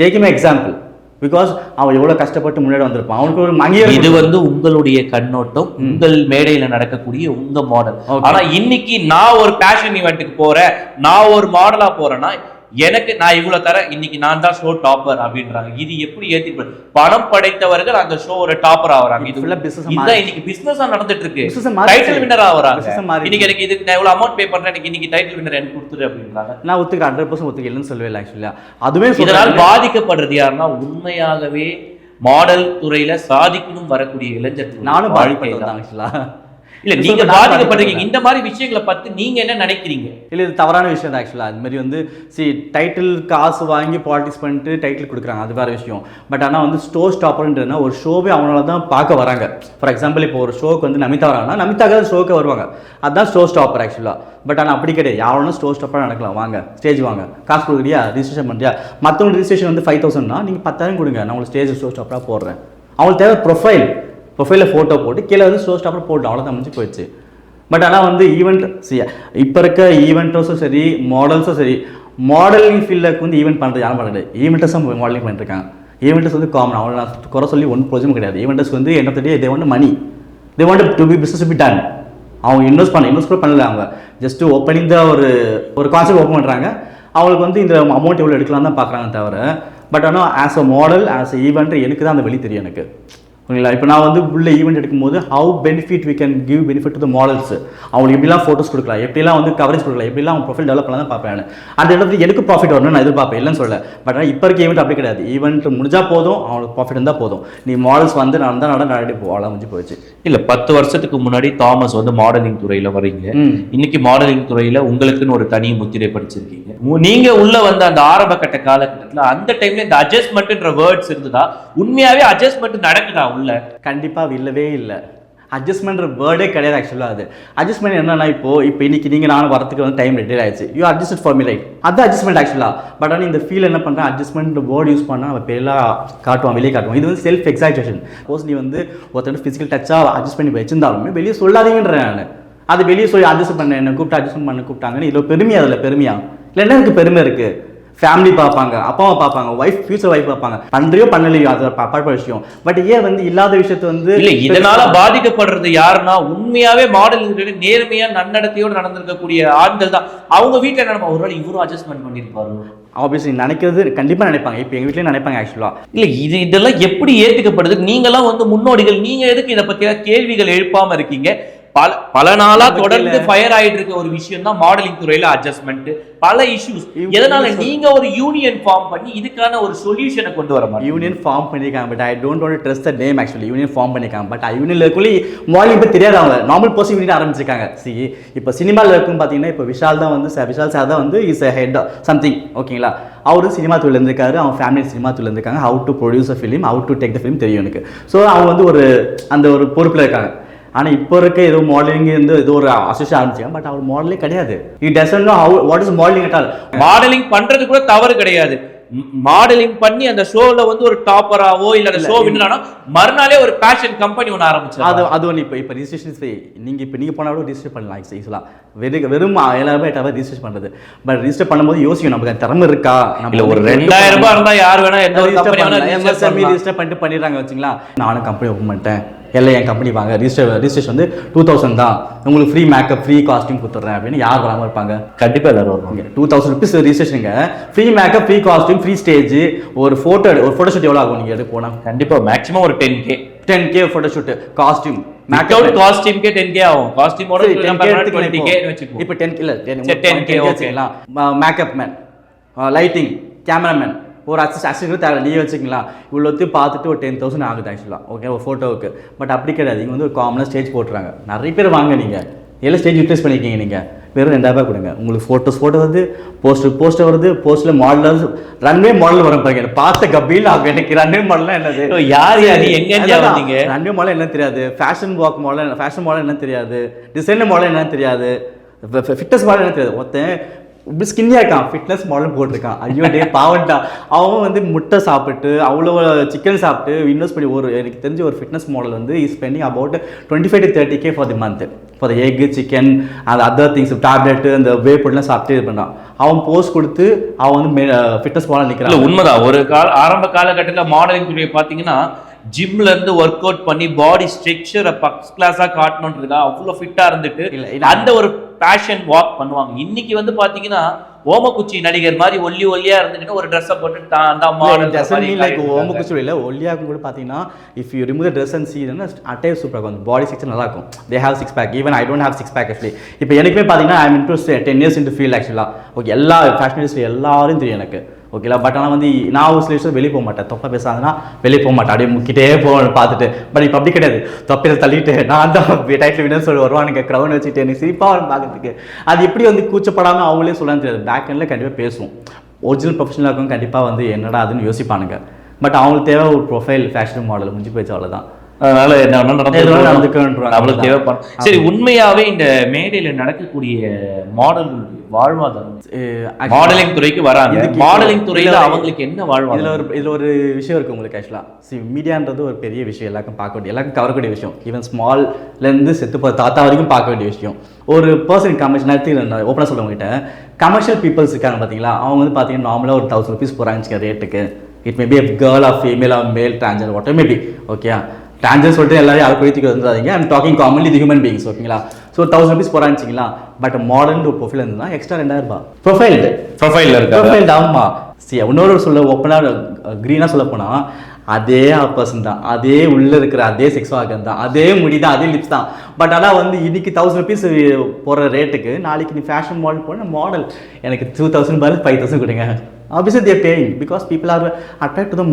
டேக்கிங் எக்ஸாம்பிள் பிகாஸ் அவன் எவ்வளோ கஷ்டப்பட்டு முன்னாடி வந்திருப்பான். அவனுக்கு ஒரு அங்கீகாரம் இது வந்து உங்களுடைய கண்ணோட்டம் உங்கள் மேடையில நடக்கக்கூடிய உங்க மாடல் Okay. ஆனா இன்னைக்கு நான் ஒரு பேஷன் ஈவெண்ட்டுக்கு போறேன் நான் ஒரு மாடலா போறேன்னா எனக்கு நான் இவ்வளவு தரேன் இன்னைக்கு நான் தான் ஷோ டாப்பர் அப்படின்றாங்க இது எப்படி ஏத்தி பணம் படைத்தவர்கள் அந்த ஷோ ஒரு டாப்பர் ஆகுறாங்க இது இதுதான். இன்னைக்கு பிசினஸா நடந்துட்டு இருக்கு. டைட்டில் வின்னர் ஆகுறாங்க. இன்னைக்கு எனக்கு இதுக்கு நான் இவ்வளவு அமௌண்ட் பே பண்றேன் எனக்கு இன்னைக்கு டைட்டில் வின்னர் எனக்கு கொடுத்துரு அப்படின்றாங்க நான் ஒத்துக்கிறேன் ஹண்ட்ரட் பர்சன்ட் ஒத்துக்கலன்னு சொல்லவே ஆக்சுவலியா அதுவே இதனால் பாதிக்கப்படுறது யாருன்னா உண்மையாகவே மாடல் துறையில சாதிக்கணும் வரக்கூடிய இளைஞர்கள் நானும் வாழ்க்கை தான். இல்ல நீங்க பாதிக்கப்படுறீங்க. இந்த மாதிரி விஷயங்களை பத்தி நீங்க என்ன நினைக்கிறீங்க? இல்லை இது தவறான விஷயம் தான் ஆக்சுவலாக அது மாதிரி வந்து சி டைட்டில் காசு வாங்கி பாலிடிக்ஸ் பண்ணிட்டு டைட்டில் கொடுக்குறாங்க. அது வேறு விஷயம். பட் ஆனால் வந்து ஸ்டோ ஸ்டாப்பர்ன்றதுனா ஒரு ஷோவே அவனால தான் பார்க்க வராங்க. ஃபார் எக்ஸாம்பிள் இப்போ ஒரு ஷோக்கு வந்து நமிதா வராங்கன்னா நமிதாக்காக ஷோக்கு வருவாங்க. அதுதான் ஸ்டோ ஸ்டாப்பர் ஆக்சுவலாக பட் ஆனால் அப்படி கிடையாது. யாரும் ஸ்டோ ஸ்டாப்பராக நடக்கலாம்? வாங்க ஸ்டேஜ் வாங்க. காசு கொடுக்குறியா? ரிஜிஸ்ட்ரேஷன் பண்ணுறியா மற்றவங்க ரிஜிஸ்ட்ரேஷன் வந்து ஃபைவ் தௌசண்ட்னா நீங்கள் பத்தாயிரம் கொடுங்க. நான் உங்களுக்கு ஸ்டேஜ் ஷோ ஸ்டாப்பராக போடுறேன். அவங்களுக்கு தேவை ப்ரொஃபைல் ப்ரொஃபைலில் ஃபோட்டோ போட்டு கீழே வந்து ஷோ ஸ்டாப்பர் போட்டு அவ்வளோதான் முடிஞ்சு போயிடுச்சு பட் ஆனால் வந்து ஈவெண்ட் சி இப்போ இருக்க ஈவெண்ட்டர்ஸும் சரி மாடல்ஸும் சரி மாடலிங் ஃபீல்டுக்கு வந்து ஈவெண்ட் பண்ணுறது யாரும் பண்ணுறது ஈவெண்ட்டர்ஸும் மாடலிங் பண்ணிருக்காங்க. ஈவெண்ட்டஸ் வந்து காமன் அவ்வளோ நான் குறை சொல்லி ஒன்றும் பிரயோஜனம் கிடையாது ஈவெண்ட்ஸ் வந்து என்ன தெரியும் they want money they want to be business be done அவங்க இன்வெஸ்ட் பண்ண இன்வெஸ்ட் கூட பண்ணல அவங்க. ஜஸ்ட் ஓப்பனிங் தான் ஒரு ஒரு கான்செப்ட் ஓப்பன் பண்ணுறாங்க அவங்களுக்கு வந்து இந்த அமௌண்ட் எவ்வளோ எடுக்கலாம் தான் பார்க்குறாங்க தவிர பட் ஆனால் as a model as a event எனக்கு தான் அந்த வெளி தெரியும் எனக்கு. ஓகேங்களா இப்போ நான் வந்து உள்ள ஈவெண்ட் எடுக்கும்போது how benefit we can give benefit to the models அவங்களுக்கு எப்படிலாம் ஃபோட்டோஸ் கொடுக்கலாம்? எப்படிலாம் வந்து கவரேஜ் கொடுக்கலாம்? எப்படிலாம் அவங்க ப்ரொஃபைல் டெவலப் பண்ணலாம் தான் பார்ப்பேன் நான். அந்த இடத்துல எனக்கு ப்ராஃபிட் வரணும்னு நான் எதிர்பார்ப்பேன். இல்லைன்னு சொல்ல பட் ஆனால் இப்போ இருக்க ஈவெண்ட் அப்படி கிடையாது. ஈவெண்ட் முடிஞ்சா போதும் அவங்களுக்கு ப்ராஃபிட் இருந்தால் போதும். நீ மாடல்ஸ் வந்து நடந்தால் நட நடடி போ அவ்வளோ முடிஞ்சு போச்சு. இல்ல பத்து வருஷத்துக்கு முன்னாடி தாமஸ் வந்து மாடலிங் துறையில வர்றீங்க. ம். இன்னைக்கு மாடலிங் துறையில உங்களுக்குன்னு ஒரு தனி முத்திரை படிச்சிருக்கீங்க உ- நீங்க உள்ள வந்த அந்த ஆரம்ப கட்ட காலகட்டத்துல அந்த டைம்ல இந்த அட்ஜஸ்ட்மெண்ட்ன்ற வேர்ட்ஸ் இருந்ததா? உண்மையாவே அட்ஜஸ்ட்மெண்ட் நடக்குதா உள்ள கண்டிப்பாக இல்லவே இல்லை. அட்ஜஸ்ட்மெண்ட்ற வேர்டே கிடையாது ஆக்சுவலாக அது. அட்ஜஸ்ட்மெண்ட் என்னன்னா இப்போ இப்போ இன்னைக்கு நீங்கள் நானும் வரத்துக்கு வந்து டைம் ரெடி ஆயிடுச்சு. You adjust for me right அது அட்ஜஸ்ட்மெண்ட் ஆக்சுவலாக பட் ஆனால் இந்த ஃபீல் என்ன பண்ணுறேன் அட்ஜஸ்ட்மெண்ட் வேர்டு யூஸ் பண்ணால் அவன் பெரியலாக காட்டுவான் வெளியே காட்டுவான். இது வந்து செல்ஃப் எக்ஸாக்டேஷன் சப்போஸ் நீ வந்து ஒருத்தர் ஃபிசிக்கல் டச்சாக அட்ஜஸ்ட் பண்ணி வச்சிருந்தாலுமே வெளியே சொல்லாதீங்கன்றேன் நான். அது வெளியே சொல்லி அட்ஜஸ்ட் பண்ண என்ன கூப்பிட்டு அட்ஜஸ்ட் பண்ண கூப்பிட்டாங்கன்னு இதில் பெருமையா அதில் பெருமையா? இல்லை என்ன இருக்கு? பெருமை இருக்கு. ஃபேமிலி பார்ப்பாங்க அப்பாவை பார்ப்பாங்க ஒய்ஃப் ஃபியூச்சர் ஒய்ஃப் பார்ப்பாங்க. பண்றியோ பண்ணலையோ அது அப்பாற்பட்ட விஷயம். பட் ஏன் வந்து இல்லாத விஷயத்த வந்து இல்ல இதனால பாதிக்கப்படுறது யாருன்னா உண்மையாவே மாடலிங் நேர்மையா நன்னடத்தையோடு நடந்திருக்கக்கூடிய ஆண்கள் தான். அவங்க வீட்டுல என்ன நினைப்பாங்க, ஒருவேளை இவரும் அட்ஜஸ்ட்மெண்ட் பண்ணிருப்பாரு ஆப்வியஸ்லி நினைக்கிறது கண்டிப்பா நினைப்பாங்க. இப்போ எங்க வீட்லயும் நினைப்பாங்க ஆக்சுவலா இல்ல இது இதெல்லாம் எப்படி ஏத்துக்கப்படுது? நீங்கெல்லாம் வந்து முன்னோடிகள் நீங்க எதுக்கு இத பத்தியா கேள்விகள் எழுப்பாம இருக்கீங்க? பல பல நாளா தொடர்ந்து ஃபயர் ஆயிட்டு இருக்க ஒரு விஷயம் தான் மாடலிங் துறையில அட்ஜஸ்ட்மெண்ட் பல இஷ்யூஸ் எதனால நீங்க ஒரு யூனியன் ஃபார்ம் பண்ணி இதுக்கான ஒரு சொல்யூஷனை கொண்டு வர மாட்டீங்க? யூனியன் ஃபார்ம் பண்ணியிருக்காங்க but I don't want trust the name actually union form பண்ணியிருக்காங்க பட் யூனியன்ல இருக்கக்குள்ளே மாடலிங் இப்போ தெரியாது அவங்க. நார்மல் பர்சன் யூனியன் ஆரம்பிச்சிருக்காங்க. சி இப்போ சினிமாவில் இருக்கும் பார்த்தீங்கன்னா இப்போ விஷால் தான் வந்து விஷால் சார் தான் வந்து இஸ் ஹெட் சம்திங் ஓகேங்களா அவரு சினிமா தொழில் இருந்திருக்காரு அவங்க ஃபேமிலி சினிமா தொழில் இருந்திருக்காங்க. How to produce a film how to take the film தெரியும் எனக்கு. ஸோ அவங்க வந்து ஒரு அந்த ஒரு பொறுப்பில் இருக்காங்க. ஆனால் இப்போ இருக்க ஏதோ மாடலிங் வந்து ஏதோ ஒரு அசோசியேட் ஆரம்பிச்சாங்க பட் அவர் மாடலே கிடையாது. It doesn't know how what is modelling at all modelling பண்றது கூட தவறு கிடையாது. மாடலிங் பண்ணி அந்த ஷோல வந்து ஒரு டாப்பராவோ இல்ல அந்த ஷோ வின்னானோ மறுநாளே ஒரு பேஷன் கம்பெனி ஒன்று ஆரம்பிச்சு அது அது ஒன்று இப்போ இப்போ ரிஜிஸ்ட்ரேஷன் நீங்கள் இப்போ நீங்கள் போனால் கூட ரிஜிஸ்டர் பண்ணலாம் ஈஸியாக வெறும் வெறும் எல்லாருமே டவர் ரிஜிஸ்டர் பண்ணுறது பட் ரிஜிஸ்டர் பண்ணும்போது யோசிக்கணும் நமக்கு திறமை இருக்கா? இல்ல ஒரு ரெண்டாயிரம் ரூபாய் இருந்தா யார் வேணா எந்த பண்ணலாம். register பண்ணிட்டு பண்ணிடுறாங்க வச்சுங்களா நானும் கம்பெனி ஓப்பன் பண்ணிட்டேன். எல்லாம் என் கம்பெனி வாங்க. ரிஜிஸ்டர் ரிஜிஸ்ட்ரேஷன் வந்து டூ தௌசண்ட் தான். உங்களுக்கு ஃப்ரீ மேக்கப் ஃப்ரீ காஸ்டியூம் கொடுத்துட்றேன் அப்படின்னு யார் வராமல் இருப்பாங்க? கண்டிப்பா எல்லாரும் வருவாங்க. Two thousand rupees ரிஜிஸ்ட்ரேஷனுங்க free makeup free costume free stage ஒரு ஃபோட்டோ ஒரு ஃபோட்டோ ஷூட் எவ்வளோ ஆகும்? நீங்கள் எடுக்க போனால் கண்டிப்பா மேக்ஸிமம் ஒரு ten K ten K photo shoot costume makeup காஸ்டியூம்கே ten K ஆகும். காஸ்டியூமோட 10K எடுத்துக்கலாம் டுவெண்ட்டி இப்போ. கே வச்சுக்கோ இப்போ 10K இல்ல, 10 சரி, 10K, 10K okay. வச்சுக்கலாம். ம- மேக்கப் மேன் லைட்டிங் கேமராமேன் ஒரு அசிஸ்ட் அசிஸ்டன்ட் தேவை நீ வச்சுக்கலாம் இவ்வளோத்தையும் பார்த்துட்டு ஒரு டென் தௌசண்ட் ஆகுது ஆக்சுவலாக ஓகே ஒரு ஃபோட்டோவுக்கு பட் அப்படி கிடையாது. இங்கே வந்து ஒரு காமனாக ஸ்டேஜ் போட்டுறாங்க. நிறைய பேர் வாங்க நீங்கள் எல்லாம் ஸ்டேஜ் யூட்டிலைஸ் பண்ணியிருக்கீங்க நீங்கள் வெறும் ரெண்டாயிரம் ரூபாய் கொடுங்க. உங்களுக்கு ஃபோட்டோஸ் ஃபோட்டோ வருது போஸ்டர் போஸ்டர் வருது போஸ்டரில் மாடல் ரன்வே மாடல் வரும் பாருங்க. எனக்கு பார்த்த கபில் ஆகும். எனக்கு ரன்வே மாடல்லாம் என்னது? யார் யார்? நீ எங்க வந்தீங்க? ரன்வே மாடல் என்ன தெரியாது. Fashion walk model fashion model என்ன தெரியாது. டிசைனர் மாடல் என்ன தெரியாது. ஃபிட்னஸ் மாடல் என்ன தெரியாது. ஒருத்தன் இப்படி ஸ்கின்னியாக இருக்கான் ஃபிட்னஸ் மாடல் போட்டிருக்கான் ஐயோ டே பாவன்டா அவன் வந்து முட்டை சாப்பிட்டு அவ்வளோ சிக்கன் சாப்பிட்டு இன்வெஸ்ட் பண்ணி ஒரு எனக்கு தெரிஞ்ச ஒரு ஃபிட்னஸ் மாடல் வந்து is spending about twenty five to thirty K for the month for egg chicken அந்த அதர் திங்ஸ் டேப்லெட்டு அந்த வே பொருள்லாம் சாப்பிட்டு இது பண்ணுறான் அவன் போஸ்ட் கொடுத்து அவன் வந்து ஃபிட்னஸ் மாடல் நிற்கிறான் உண்மைதான். ஒரு கால ஆரம்ப காலகட்டத்தில் மாடலிங் துறையை பார்த்தீங்கன்னா ஜிம்ல இருந்து ஒர்க் அவுட் பண்ணி பாடி ஸ்ட்ரக்சரை ஃபர்ஸ்ட் கிளாஸா காட்டணுன்றதுக்காக அவ்வளோ ஃபிட்டா இருந்துட்டு. அந்த ஒரு பேஷன் வாக் பண்ணுவாங்க. இன்னைக்கு வந்து பாத்தீங்கன்னா ஓமக்குச்சி நடிகர் மாதிரி ஒல்லி ஒல்லியா இருந்துட்டு ஒரு ட்ரெஸ்ஸை போட்டு தான் தான் It doesn't mean like model ஓம குச்சி இல்லை ஒல்லியாக்கும் கூட பார்த்தீங்கன்னா if you remove dress and see attire சூப்பராக இருக்கும். பாடி சிக்ஸ் நல்லா இருக்கும். They have six pack even I don't have six pack actually இப்போ எனக்குமே பார்த்தீங்கன்னா I interest ten years into feel ஆக்சுவலாக ஓகே எல்லா ஃபேஷன் எல்லாரும் தெரியும் எனக்கு. ஓகேலா? பட் ஆனால் வந்து நான் ஒரு சில விஷயம் வெளியே போக மாட்டேன் தொப்பை பேசாதுன்னா வெளியே போக மாட்டேன் அப்படியே முக்கிட்டே போவேன் பார்த்துட்டு. பட் இப்போ அப்படி கிடையாது. தொப்பையை தள்ளிட்டு நான் தான் [laughs] டைட்டில் வினர் சொல்லி வருவானுங்க. க்ரௌண்ட் வச்சுட்டு எனக்கு சிரிப்பாக வரும் பார்க்கறதுக்கு. அது எப்படி வந்து கூச்சப்படாமல் அவங்களே சொல்லலாம் தெரியாது. பேக் எண்டில் கண்டிப்பாக பேசுவோம். ஒரிஜினல் ப்ரொஃபஷனலாக இருக்கும் கண்டிப்பாக வந்து என்னடா அதுன்னு யோசிப்பானுங்க. பட் அவங்களுக்கு தேவை ஒரு ப்ரொஃபைல் ஃபேஷன் மாடல் முடிஞ்சு போயிடுச்சு அவ்வளோதான் அதனால என்ன நடந்துக்கணும். நம்மளுக்கு தேவைப்படும். சரி உண்மையாவே இந்த மேடையில நடக்கக்கூடிய மாடல்களுடைய வாழ்வாதாரம்? மாடலிங் துறைக்கு வராங்க. இதுக்கு மாடலிங் துறையில இதுல- அவங்களுக்கு என்ன இதில் வாழ்வாதாரம் ஒரு இதில் ஒரு விஷயம் இருக்குது உங்களுக்கு ஆக்சுவலாக சி மீடியான்றது ஒரு பெரிய விஷயம். எல்லாருக்கும் பார்க்க வேண்டிய எல்லாருக்கும் கவரக்கூடிய விஷயம். ஈவன் ஸ்மால்லேருந்து செத்து போகிற தாத்தா வரைக்கும் பார்க்க வேண்டிய விஷயம். ஒரு பர்சன் கமர்ஷியல் நேரத்தில் நான் ஓப்பனாக சொல்ல உங்ககிட்ட. கமர்ஷியல் பீப்புள்ஸ் இருக்காங்க பார்த்தீங்களா? அவங்க வந்து பார்த்தீங்கன்னா நார்மலாக ஒரு தௌசண்ட் ருபீஸ் போகிறாங்க ரேட்டுக்கு it maybe girl of female of male டிரான்ஜர் வாட்டர் மேபி ஓகே டிரான்ஜர் சொல்லிட்டு எல்லாரும் யாரும் குறித்துக்கு வந்துடாதீங்க I'm talking commonly the human beings ஓகேங்களா ஸோ தௌசண்ட் ருபீஸ் போகிறாச்சிங்களா பட் மாடர்ன் ஒரு ப்ரொஃபைல் இருந்ததுன்னா எக்ஸ்ட்ரா ரெண்டாயிரம் ரூபாய். ப்ரொஃபைல்டு ப்ரொஃபைல்ல இருக்காங்க ப்ரொஃபைல் ஆமா. சரி இன்னொரு சொல்ல ஓப்பனாக க்ரீனாக சொல்ல போனா அதே பர்சன் தான். அதே உள்ள இருக்கிற அதே செக்ஸ் ஆர்கன் தான். அதே முடி தான் அதே லிப்ஸ் தான். பட் ஆனால் வந்து இன்னைக்கு தௌசண்ட் ருபீஸ் போகிற ரேட்டுக்கு நாளைக்கு நீ ஃபேஷன் மாடல் போன மாடல் எனக்கு டூ தௌசண்ட் பதில் ஃபைவ் தௌசண்ட் கொடுங்க. Obviously they're paying because people are attract to the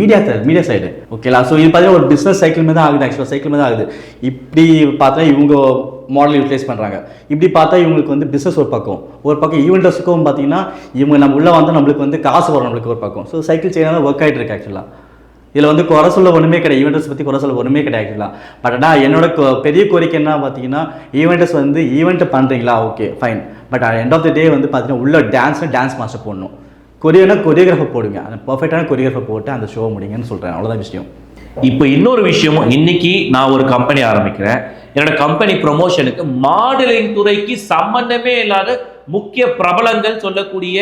media media side ஓகேலா so இது பார்த்தீங்கன்னா ஒரு பிஸ்னஸ் சைக்கிள் மாதிரி தான் ஆகுது ஆக்சுவலாக சைக்கிள் மாதிரி தான் ஆகுது. இப்படி பார்த்தா இவங்க மாடல் யூட்டிலைஸ் பண்ணுறாங்க இப்படி பார்த்தா இவங்களுக்கு வந்து பிஸ்னஸ் ஒரு பக்கம். ஒரு பக்கம் ஈவெண்டர்ஸுக்கும் பார்த்தீங்கன்னா இவங்க நம்ம உள்ளே வந்து நம்மளுக்கு வந்து காசு வரும் நம்மளுக்கு ஒரு பக்கம். ஸோ சைக்கிள் செயினாக ஒர்க் ஆகிட்டு இருக்கு ஆக்சுவலாக இதில் வந்து குறை சொல்ல ஒன்றுமே கிடையாது. ஈவெண்டர்ஸ் பற்றி குறை சொல்ல ஒன்றுமே கிடையாது ஆக்சுவலாக பட் ஆனால் என்னோட பெரிய கோரிக்கை என்ன பார்த்தீங்கன்னா ஈவெண்டர்ஸ் வந்து ஈவெண்ட்டை பண்ணுறீங்களா okay fine but end of the day வந்து பார்த்தீங்கன்னா உள்ள டான்ஸ்னு டான்ஸ் மாஸ்டர் போடணும். கொரியோனா கொரியோகிராஃபர் போடுங்க. அந்த பர்ஃபெக்டான கொரியோகிராஃபர் போட்டு அந்த ஷோ முடிங்கன்னு சொல்கிறேன் அவ்வளோதான் விஷயம். இப்போ இன்னொரு விஷயமும் இன்னைக்கு நான் ஒரு கம்பெனி ஆரம்பிக்கிறேன். என்னோட கம்பெனி ப்ரொமோஷனுக்கு மாடலிங் துறைக்கு சம்பந்தமே இல்லாத முக்கிய பிரபலங்கள் சொல்லக்கூடிய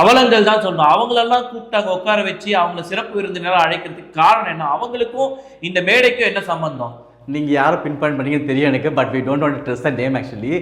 அவலங்கள் தான் சொல்லணும். அவங்களெல்லாம் கூப்பிட்டாங்க உட்கார வச்சு அவங்கள சிறப்பு விருந்தினராக அழைக்கிறதுக்கு காரணம் என்ன? அவங்களுக்கும் இந்த மேடைக்கும் என்ன சம்பந்தம்? நீங்கள் யாரை பின் பாயிண்ட் பண்ணீங்கன்னு தெரியும் எனக்கு but we don't want trust the dam name actually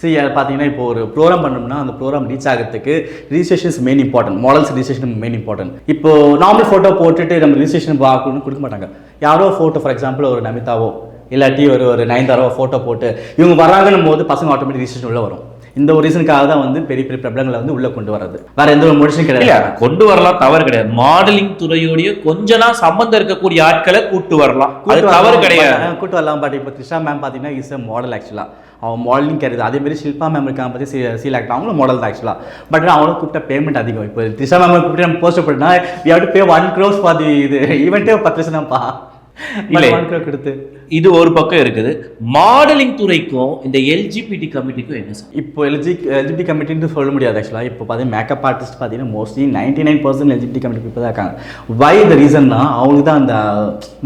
see பார்த்தீங்கன்னா இப்போ ஒரு ப்ரோக்ராம் பண்ணோம்னா அந்த ப்ரோக்ராம் ரீச் ஆகிறதுக்கு registrations main important models registration main important இப்போ நார்மல் ஃபோட்டோ போட்டுட்டு நம்ம ரிஜிஸ்ட்ரேஷன் பார்க்கணும்னு கொடுக்க மாட்டாங்க. யாரோ ஃபோட்டோ ஃபார் எக்ஸாம்பிள் ஒரு நமிதாவோ இல்லாட்டி ஒரு ஒரு நயன்தாராவோ ஃபோட்டோ போட்டு இவங்க வராங்கன்னும் போது பசங்க ஆட்டோமேட்டிக் ரிஜிஸ்ட்ரேஷன் உள்ளே வரும். இந்த ஒரு ரீசனுக்காக தான் வந்து பெரிய பெரிய பிரபலங்களை வந்து உள்ள கொண்டு வர்றது. வேற எந்த ஒரு இல்ல கிடையாது. கொண்டு வரலாம் தவறு கிடையாது. மாடலிங் துறையோடைய கொஞ்ச நாள் சம்பந்தம் இருக்கக்கூடிய ஆட்களை கூட்டு வரலாம். அது தவறு கிடையாது. கூட்டு வரலாம். பட் இப்போ த்ரிஷா மேம் பார்த்தீங்கன்னா இஸ் அ மாடல் ஆக்சுவலாக அவன் மாடலிங் கேரியர் அதே மாதிரி ஷில்பா மேம் இருக்காங்க பற்றி சீல் ஆக்ட் அவங்களும் மாடல் தான் ஆக்சுவலாக பட் அவங்களும் கூப்பிட்ட பேமெண்ட் அதிகம். இப்போ த்ரிஷா மேம் கூப்பிட்டு நம்ம போஸ்ட் பண்ணா we have to pay one crore for the இது ஈவெண்ட்டே பத்து லட்சம் தான்ப்பா. இல்லை. கொடுத்து. இது ஒரு பக்கம் இருக்குது. மாடலிங் துறைக்கும் இந்த எல்ஜிபிடி கமிட்டிக்கும் என்ன சார் இப்போ எல்ஜி எல்ஜிபிடி கமிட்டின்னு சொல்ல முடியாது ஆக்சுவலாக இப்போ பார்த்தீங்கன்னா மேக்கப் ஆர்டிஸ்ட் பார்த்தீங்கன்னா mostly ninety nine percent LGBT committee இப்போ தான் இருக்காங்க. வை த ரீசன்னா அவங்களுக்கு தான் அந்த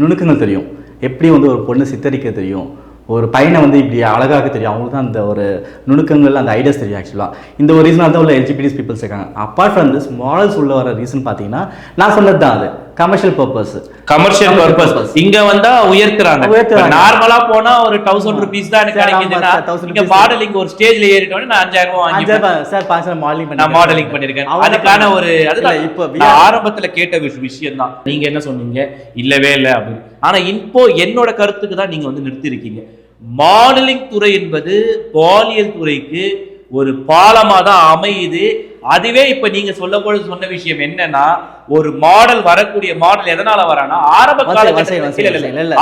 நுணுக்கங்கள் தெரியும். எப்படி வந்து ஒரு பொண்ணு சித்தரிக்க தெரியும்? ஒரு பையனை வந்து இப்படி அழகாக தெரியும். அவங்களுக்கு தான் அந்த ஒரு நுணுக்கங்கள் அந்த ஐடியாஸ் தெரியும் ஆக்சுவலாக இந்த ஒரு ரீசனாக தான் உள்ள எல்ஜிபிடிஸ் பீப்புள்ஸ் இருக்காங்க. அப்பார்ட் ஃப்ரம் திஸ் மாடல்ஸ் உள்ள வர ரீசன் பார்த்தீங்கன்னா நான் சொன்னது தான் அது. Commercial purpose commercial purpose. இங்க வந்தா உயர்த்துறாங்க. நார்மலா போனா ஒரு தௌசண்ட் ருபீஸ் தான் எனக்கு கிடைக்குதுன்னா sir, 1000 இங்க. மாடலிங் ஒரு ஸ்டேஜ்ல ஏறிட்டோன்னு நான் அஞ்சாயிரம் ரூபாய் வாங்கிப்பேன். சார் பாச மாடலிங் நான் மாடலிங் பண்ணிருக்கேன். அதுக்கான ஒரு அதுதான் இப்போ ஆரம்பத்துல கேட்ட விஷ- விஷயம் தான் நீங்க என்ன சொன்னீங்க? இல்லவே இல்லை அப்படின்னு. ஆனா இப்போ என்னோட கருத்துக்கு தான் நீங்க வந்து நிறுத்திருக்கீங்க மாடலிங் துறை என்பது பாலியல் துறைக்கு ஒரு பாலமா தான் அமையுது. அதுவே இப்ப நீங்க சொல்ல போது சொன்ன விஷயம் என்னன்னா ஒரு மாடல் வரக்கூடிய மாடல் எதனால வரானா ஆரம்ப காலகட்டத்தில்.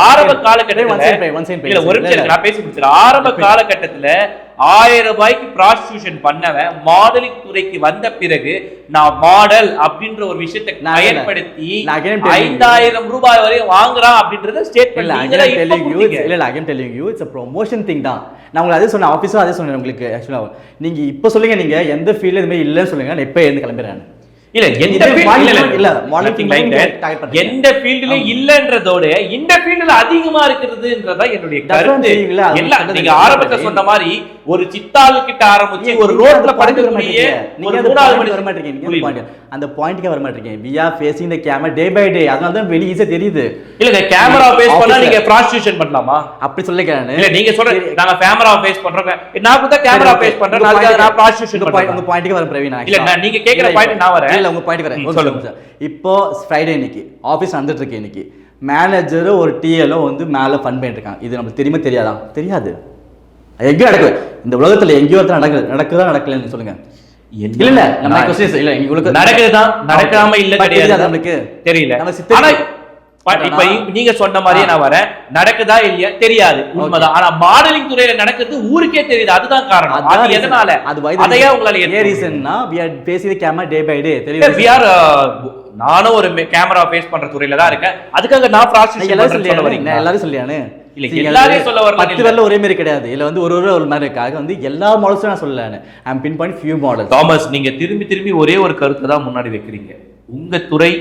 ஆரம்ப காலகட்டத்துல ஆரம்ப காலகட்டத்துல ஆயிரம் ரூபாய்க்கு ப்ராஸ்டியூஷன் பண்ணவன் மாடலிங் துறைக்கு வந்த பிறகு நான் மாடல் அப்படின்ற ஒரு விஷயத்தை. பயன்படுத்தி. ஐந்தாயிரம் ரூபாய் வரையும் வாங்குறான் அப்படின்றத it's- இல்ல telling you it's a promotion thing தான் நான் உங்களுக்கு அதே சொன்னேன் ஆஃபீஸும் அதே சொன்னேன் உங்களுக்கு ஆக்சுவலாக நீங்க இப்போ சொல்லுங்க நீங்க எந்த ஃபீல்டு இது மாதிரி இல்லைன்னு சொல்லுங்க நான் இப்போ எழுந்து கிளம்புறேன் இல்ல எந்த இல்ல, இல்ல, இல்ல. எந்த ஃபீல்டுலயும் இல்லன்றதோட இந்த ஃபீல்டுல அதிகமா இருக்கிறதுன்றதா என்னுடைய கருத்து. இல்ல, எல்லாம் நீங்க இல்ல. ஆரம்பத்துல சொன்ன மாதிரி ஒரு சித்தாளு கிட்ட ஆரம்பிச்சு ஒரு அந்த ரோட்ல மாட்டீங்க. நீங்க அந்த மூணாவது மனுஷன் வர மாட்டீங்க. அந்த. அந்த பாயிண்ட்க்கே வர மாட்டீங்க. We are facing the camera day by day அதனால தான் வெளிய ஈஸியா தெரியுது. இல்லங்க கேமரா பேஸ் பண்ணா. நீங்க ப்ராஸ்டியூஷன் பண்ணலாமா? அப்படி சொல்லிக்கிறேன் இல்ல நீங்க சொல்ற நாங்க கேமரா ஃபேஸ் பண்றோம். நான் கூட கேமரா ஃபேஸ் பண்றேன். நான் ப்ராஸ்டியூஷன் உங்க பண்றேன். பாயிண்ட்க்கு வர பிரவீன். இல்ல, நீங்க கேக்குற இல்ல, point நான் வரேன். இல்ல உங்க பாயிண்ட் வரேன் சொல்லுங்க. இப்போ ஃப்ரைடே இன்னைக்கு ஆஃபீஸ் நடந்துட்டு இருக்கு இன்னைக்கு. மேனேஜர் ஒரு டிஎலோ வந்து மேல ஃபன் பண்ணிட்டு இருக்காங்க இது நமக்கு தெரியுமா தெரியாதா? தெரியாது. எங்கேயும் நடக்குது இந்த உலகத்துல எங்கேயோ ஒருத்தர் நடக்குது நடக்குதா நடக்கலன்னு சொல்லுங்க. இல்ல இல்ல. உங்களுக்கு நடக்குதுதான் நடக்காம இல்ல தெரியாதா நம்மளுக்கு. தெரியல. இப்ப நீங்க சொன்ன மாதிரியே நான் வரேன். நடக்குதா இல்லையா? தெரியாது. உண்மைதான். ஆனா மாடலிங் துறையில நடக்கிறது ஊருக்கே தெரியுது. அதுதான் காரணம். அது. எதனால? அது அதையா. உங்களால ஏன் ரீசன்னா we are facing the camera day by day. தெரியுது are uh, நானும் ஒரு கேமரா ஃபேஸ் பண்ற துறையில தான் இருக்கேன். அதுக்காக நான் ப்ராசஸ் எல்லாரும் சொல்ல சொல்லியானே? வரீங்க நான் எல்லாரும் சொல்லியானே பத்து. பேர்ல ஒரே மாதிரி கிடையாது. இல்ல வந்து ஒரு ஒரு மாதிரி இருக்காக வந்து எல்லா மாடல்ஸும் நான் சொல்லல I'm pin point few models Thomas நீங்க திரும்பி திரும்பி ஒரே ஒரு கருத்தை தான் முன்னாடி வைக்கிறீங்க. உங்க துறை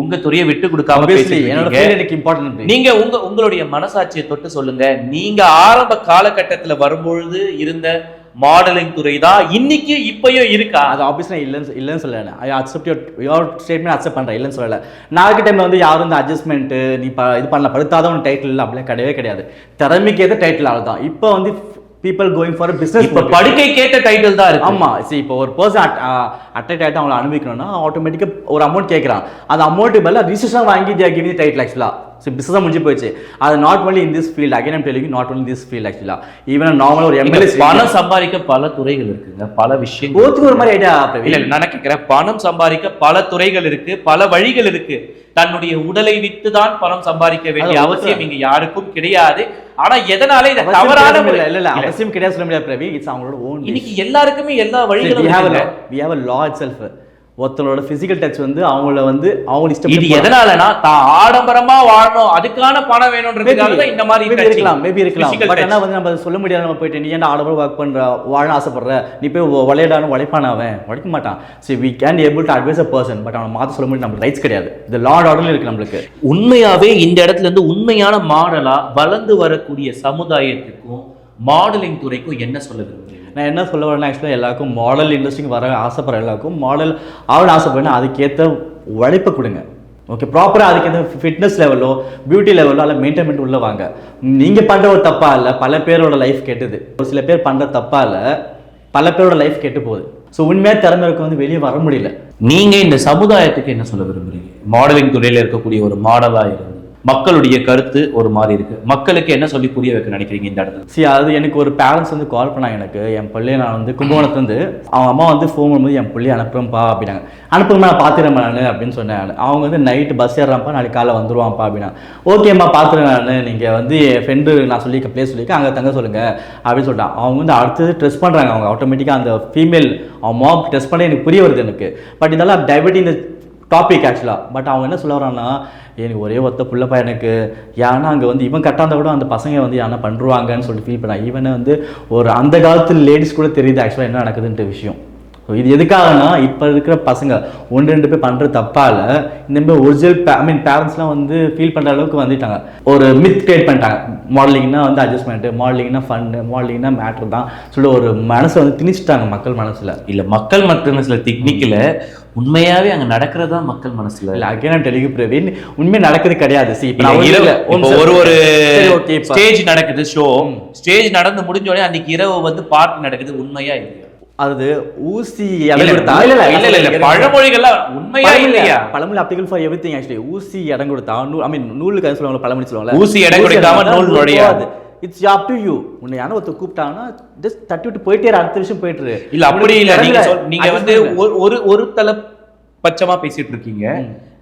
உங்க துறையை விட்டு கொடுக்காம எனக்கு இம்பார்ட்டன்ட் நீங்க உங்க உங்களுடைய மனசாட்சியை தொட்டு சொல்லுங்க. நீங்க ஆரம்ப காலகட்டத்துல வரும்பொழுது இருந்த மாடலிங் துறை தான் இன்னைக்கு இப்பயும் இருக்கா? அது ஆப்வியஸ் நான் இல்லைன்னு இல்லைன்னு சொல்லல. I accept your your statement accept பண்றேன் இல்லைன்னு சொல்லல. நான் இருக்க டைம்ல வந்து யாரும் இந்த அட்ஜஸ்ட்மெண்ட் நீ ப இது பண்ணல படுத்தாத ஒரு டைட்டில் இல்லை அப்படிலாம் கிடையவே கிடையாது. திறமைக்கு ஏற்ற டைட்டில் அவ்வளோதான் இப்போ வந்து பீப்புள் கோயிங் ஃபார் பிஸ்னஸ் இப்ப படுக்கை கேட்ட டைட்டில் தான் இருக்கு. ஆமா சரி இப்போ ஒரு பர்சன் அட்டை ஆகிட்டு அவங்களை அனுபவிக்கணும்னா ஆட்டோமேட்டிக்காக ஒரு அமௌண்ட் கேட்குறான் அந்த அமௌண்ட் பதிலாக ரிஜிஸ்ட்ரேஷன் வாங்கி தேர் கிவிங் டைட்டில் ஆக்சுவலாக ஸோ பிஸ்னஸ் முடிஞ்சு போயிடுச்சு. அது not only in this field again telling not only this field ஆக்சுவலாக ஈவன் நார்மல் ஒரு எம்எல்ஏ பணம் சம்பாதிக்க பல துறைகள் இருக்குங்க. பல விஷயங்கள் போத்துக்கு ஒரு மாதிரி ஐடியா இல்ல நான் கேட்கிறேன்? பணம் சம்பாதிக்க பல துறைகள் இருக்கு பல வழிகள் இருக்கு. தன்னுடைய உடலை வித்து தான் பணம் சம்பாதிக்க வேண்டிய அவசியம் இங்க யாருக்கும் கிடையாது. ஆனா எதனால இதை தவறான இல்ல இல்ல அவசியம் கிடையாது சொல்ல முடியாது பிரவி இட்ஸ் அவங்களோட ஓன் இன்னைக்கு எல்லாருக்குமே எல்லா வழிகளும் have a இருக்குங்க. law. We ஒருத்தரோட பிசிக்கல் டச் வந்து அவங்கள வந்து அவங்க இது இஷ்டம் எதனாலனா தான் ஆடம்பரமா வாழணும் அதுக்கான பணம் வேணும்ன்றதுக்காக தான் இந்த மாதிரி மேபி. இருக்கலாம் மேபி இருக்கலாம். பட். ஆனா வந்து நம்ம சொல்ல முடியாது நம்ம போயிட்டு நீ ஏன்டா ஆடம்பரம் ஒர்க் பண்ற வாழ ஆசைப்படுற? நீ போய் விளையாடான்னு உழைப்பான அவன். உழைக்க மாட்டான். சரி we can able to advise a person but அவனை மாத்த சொல்ல முடியும் நம்மளுக்கு ரைட்ஸ் கிடையாது. இது லா ஆர்டர்ல இருக்கு நம்மளுக்கு. உண்மையாவே இந்த இடத்துல இருந்து உண்மையான மாடலா வளர்ந்து வரக்கூடிய சமுதாயத்துக்கும் மாடலிங் துறைக்கும் என்ன சொல்ல விரும்புறீங்க? நான் என்ன சொல்ல வரேன்னா ஆக்சுவலாக எல்லாருக்கும் மாடல் இண்டஸ்ட்ரிக்கு வர ஆசைப்படுற எல்லாருக்கும் மாடல் ஆகணும்னு ஆசைப்படுறேன் அதுக்கேற்ற உழைப்பை கொடுங்க. ஓகே ப்ராப்பராக அதுக்கேற்ற ஃபிட்னஸ் லெவலோ பியூட்டி லெவலோ அதில் மெயின்டைன்மெண்ட் உள்ள வாங்க. நீங்கள் பண்ணுற ஒரு தப்பாக இல்லை பல பேரோட லைஃப் கெட்டுது. ஒரு சில பேர் பண்ணுற தப்பாக இல்லை பல பேரோட லைஃப் கெட்டு போகுது. ஸோ உண்மையாக திறமை இருக்க வந்து வெளியே வர முடியல. நீங்கள் இந்த சமுதாயத்துக்கு என்ன சொல்ல விரும்புகிறீங்க மாடலிங் துறையில் இருக்கக்கூடிய ஒரு மாடலாக இருந்து மக்களுடைய கருத்து ஒரு மாதிரி இருக்கு. மக்களுக்கு என்ன சொல்லி புரிய வைக்க நினைக்கிறீங்க இந்த இடத்துல? சரி அது எனக்கு ஒரு பேரண்ட்ஸ் வந்து கால் பண்ணாங்க எனக்கு. என் பிள்ளைய நான் வந்து கும்பகோணத்துலேருந்து அவங்க அம்மா வந்து ஃபோன் பண்ணும்போது என் பிள்ளைய அனுப்புறேன்ப்பா அப்படின்னாங்க. அனுப்புறேன் நான் பார்த்துறேன் நான் அப்படின்னு சொன்னேன் அவங்க வந்து நைட்டு பஸ் ஏறான்ப்பா நாளைக்கு காலைல வந்துருவான்ப்பா அப்படின்னா. ஓகேம்மா பார்த்துறேன் நான். நீங்கள் வந்து என் ஃப்ரெண்டு நான் சொல்லிக்க ப்ளேஸ் சொல்லிக்க அங்கே தங்க சொல்லுங்க அப்படின்னு சொல்லிட்டான். அவங்க வந்து அடுத்தது ட்ரெஸ் பண்ணுறாங்க அவங்க ஆட்டோமேட்டிக்காக அந்த ஃபீமேல் அவன் மாப் டெஸ்ட் பண்ண எனக்கு புரிய வருது எனக்கு. பட் இதெல்லாம் டைவர்ட் இந்த டாபிக் ஆக்சுவலாக பட் அவங்க என்ன சொல்ல வரான்னா எனக்கு ஒரே ஒத்த புள்ள எனக்கு. ஏன்னா அங்கே வந்து இவன் கட்டாந்த கூட அந்த பசங்க வந்து யாரா பண்ணுவாங்கன்னு சொல்லிட்டு ஃபீல் பண்ணான் ஈவன் வந்து ஒரு அந்த காலத்து லேடிஸ் கூட தெரியுது ஆக்சுவலாக என்ன நடக்குதுன்ற விஷயம். ஸோ இது எதுக்காகனா இப்போ இருக்கிற பசங்க ஒன்று ரெண்டு பேர் பண்ணுற தப்பால இந்த மாதிரி ஒரிஜினல் ஐ மீன் பேரண்ட்ஸ்லாம் வந்து ஃபீல் பண்ணுற அளவுக்கு வந்துட்டாங்க. ஒரு மித் கிரியேட் பண்ணிட்டாங்க. மாடலிங்னா வந்து அட்ஜஸ்ட்மெண்ட்டு மாடலிங்னா ஃபன்னு மாடலிங்னா மேட்ரு தான் சொல்லி ஒரு மனசை வந்து திணிச்சிட்டாங்க மக்கள் மனசில். இல்ல மக்கள் மனசுல திக்னிக்கல உண்மையாவே அங்க நடக்கிறதா மக்கள் மனசுல. இல்ல அகைன் டெலிகு பிரவீன் உண்மை நடக்குது கிடையாது. சி ஒரு ஒரு ஸ்டேஜ் நடக்குது ஷோ ஸ்டேஜ் நடந்து முடிஞ்ச உடனே அன்னைக்கு இரவு வந்து பார்ட்டி நடக்குது உண்மையா இல்லையா? அது ஊசி பழமொழி applicable for every thing actually ஊசி இடம் கொடுத்தா நூ ஐ மீன் நூலுக்கு அது சொல்லுவாங்க பழமொழி சொல்லுவாங்க ஊசி இடம் கொடுக்காம நூல் நுழையாது. இட்ஸ் அப் டு யூ உன்னை யாரும் ஒருத்தர் கூப்பிட்டாங்கன்னா ஜஸ்ட் தட்டி விட்டு போயிட்டே அடுத்த விஷயம் போயிட்டு. இல்ல அப்படி இல்ல. நீங்க வந்து ஒரு ஒரு தல பட்சமா பேசிட்டு இருக்கீங்க.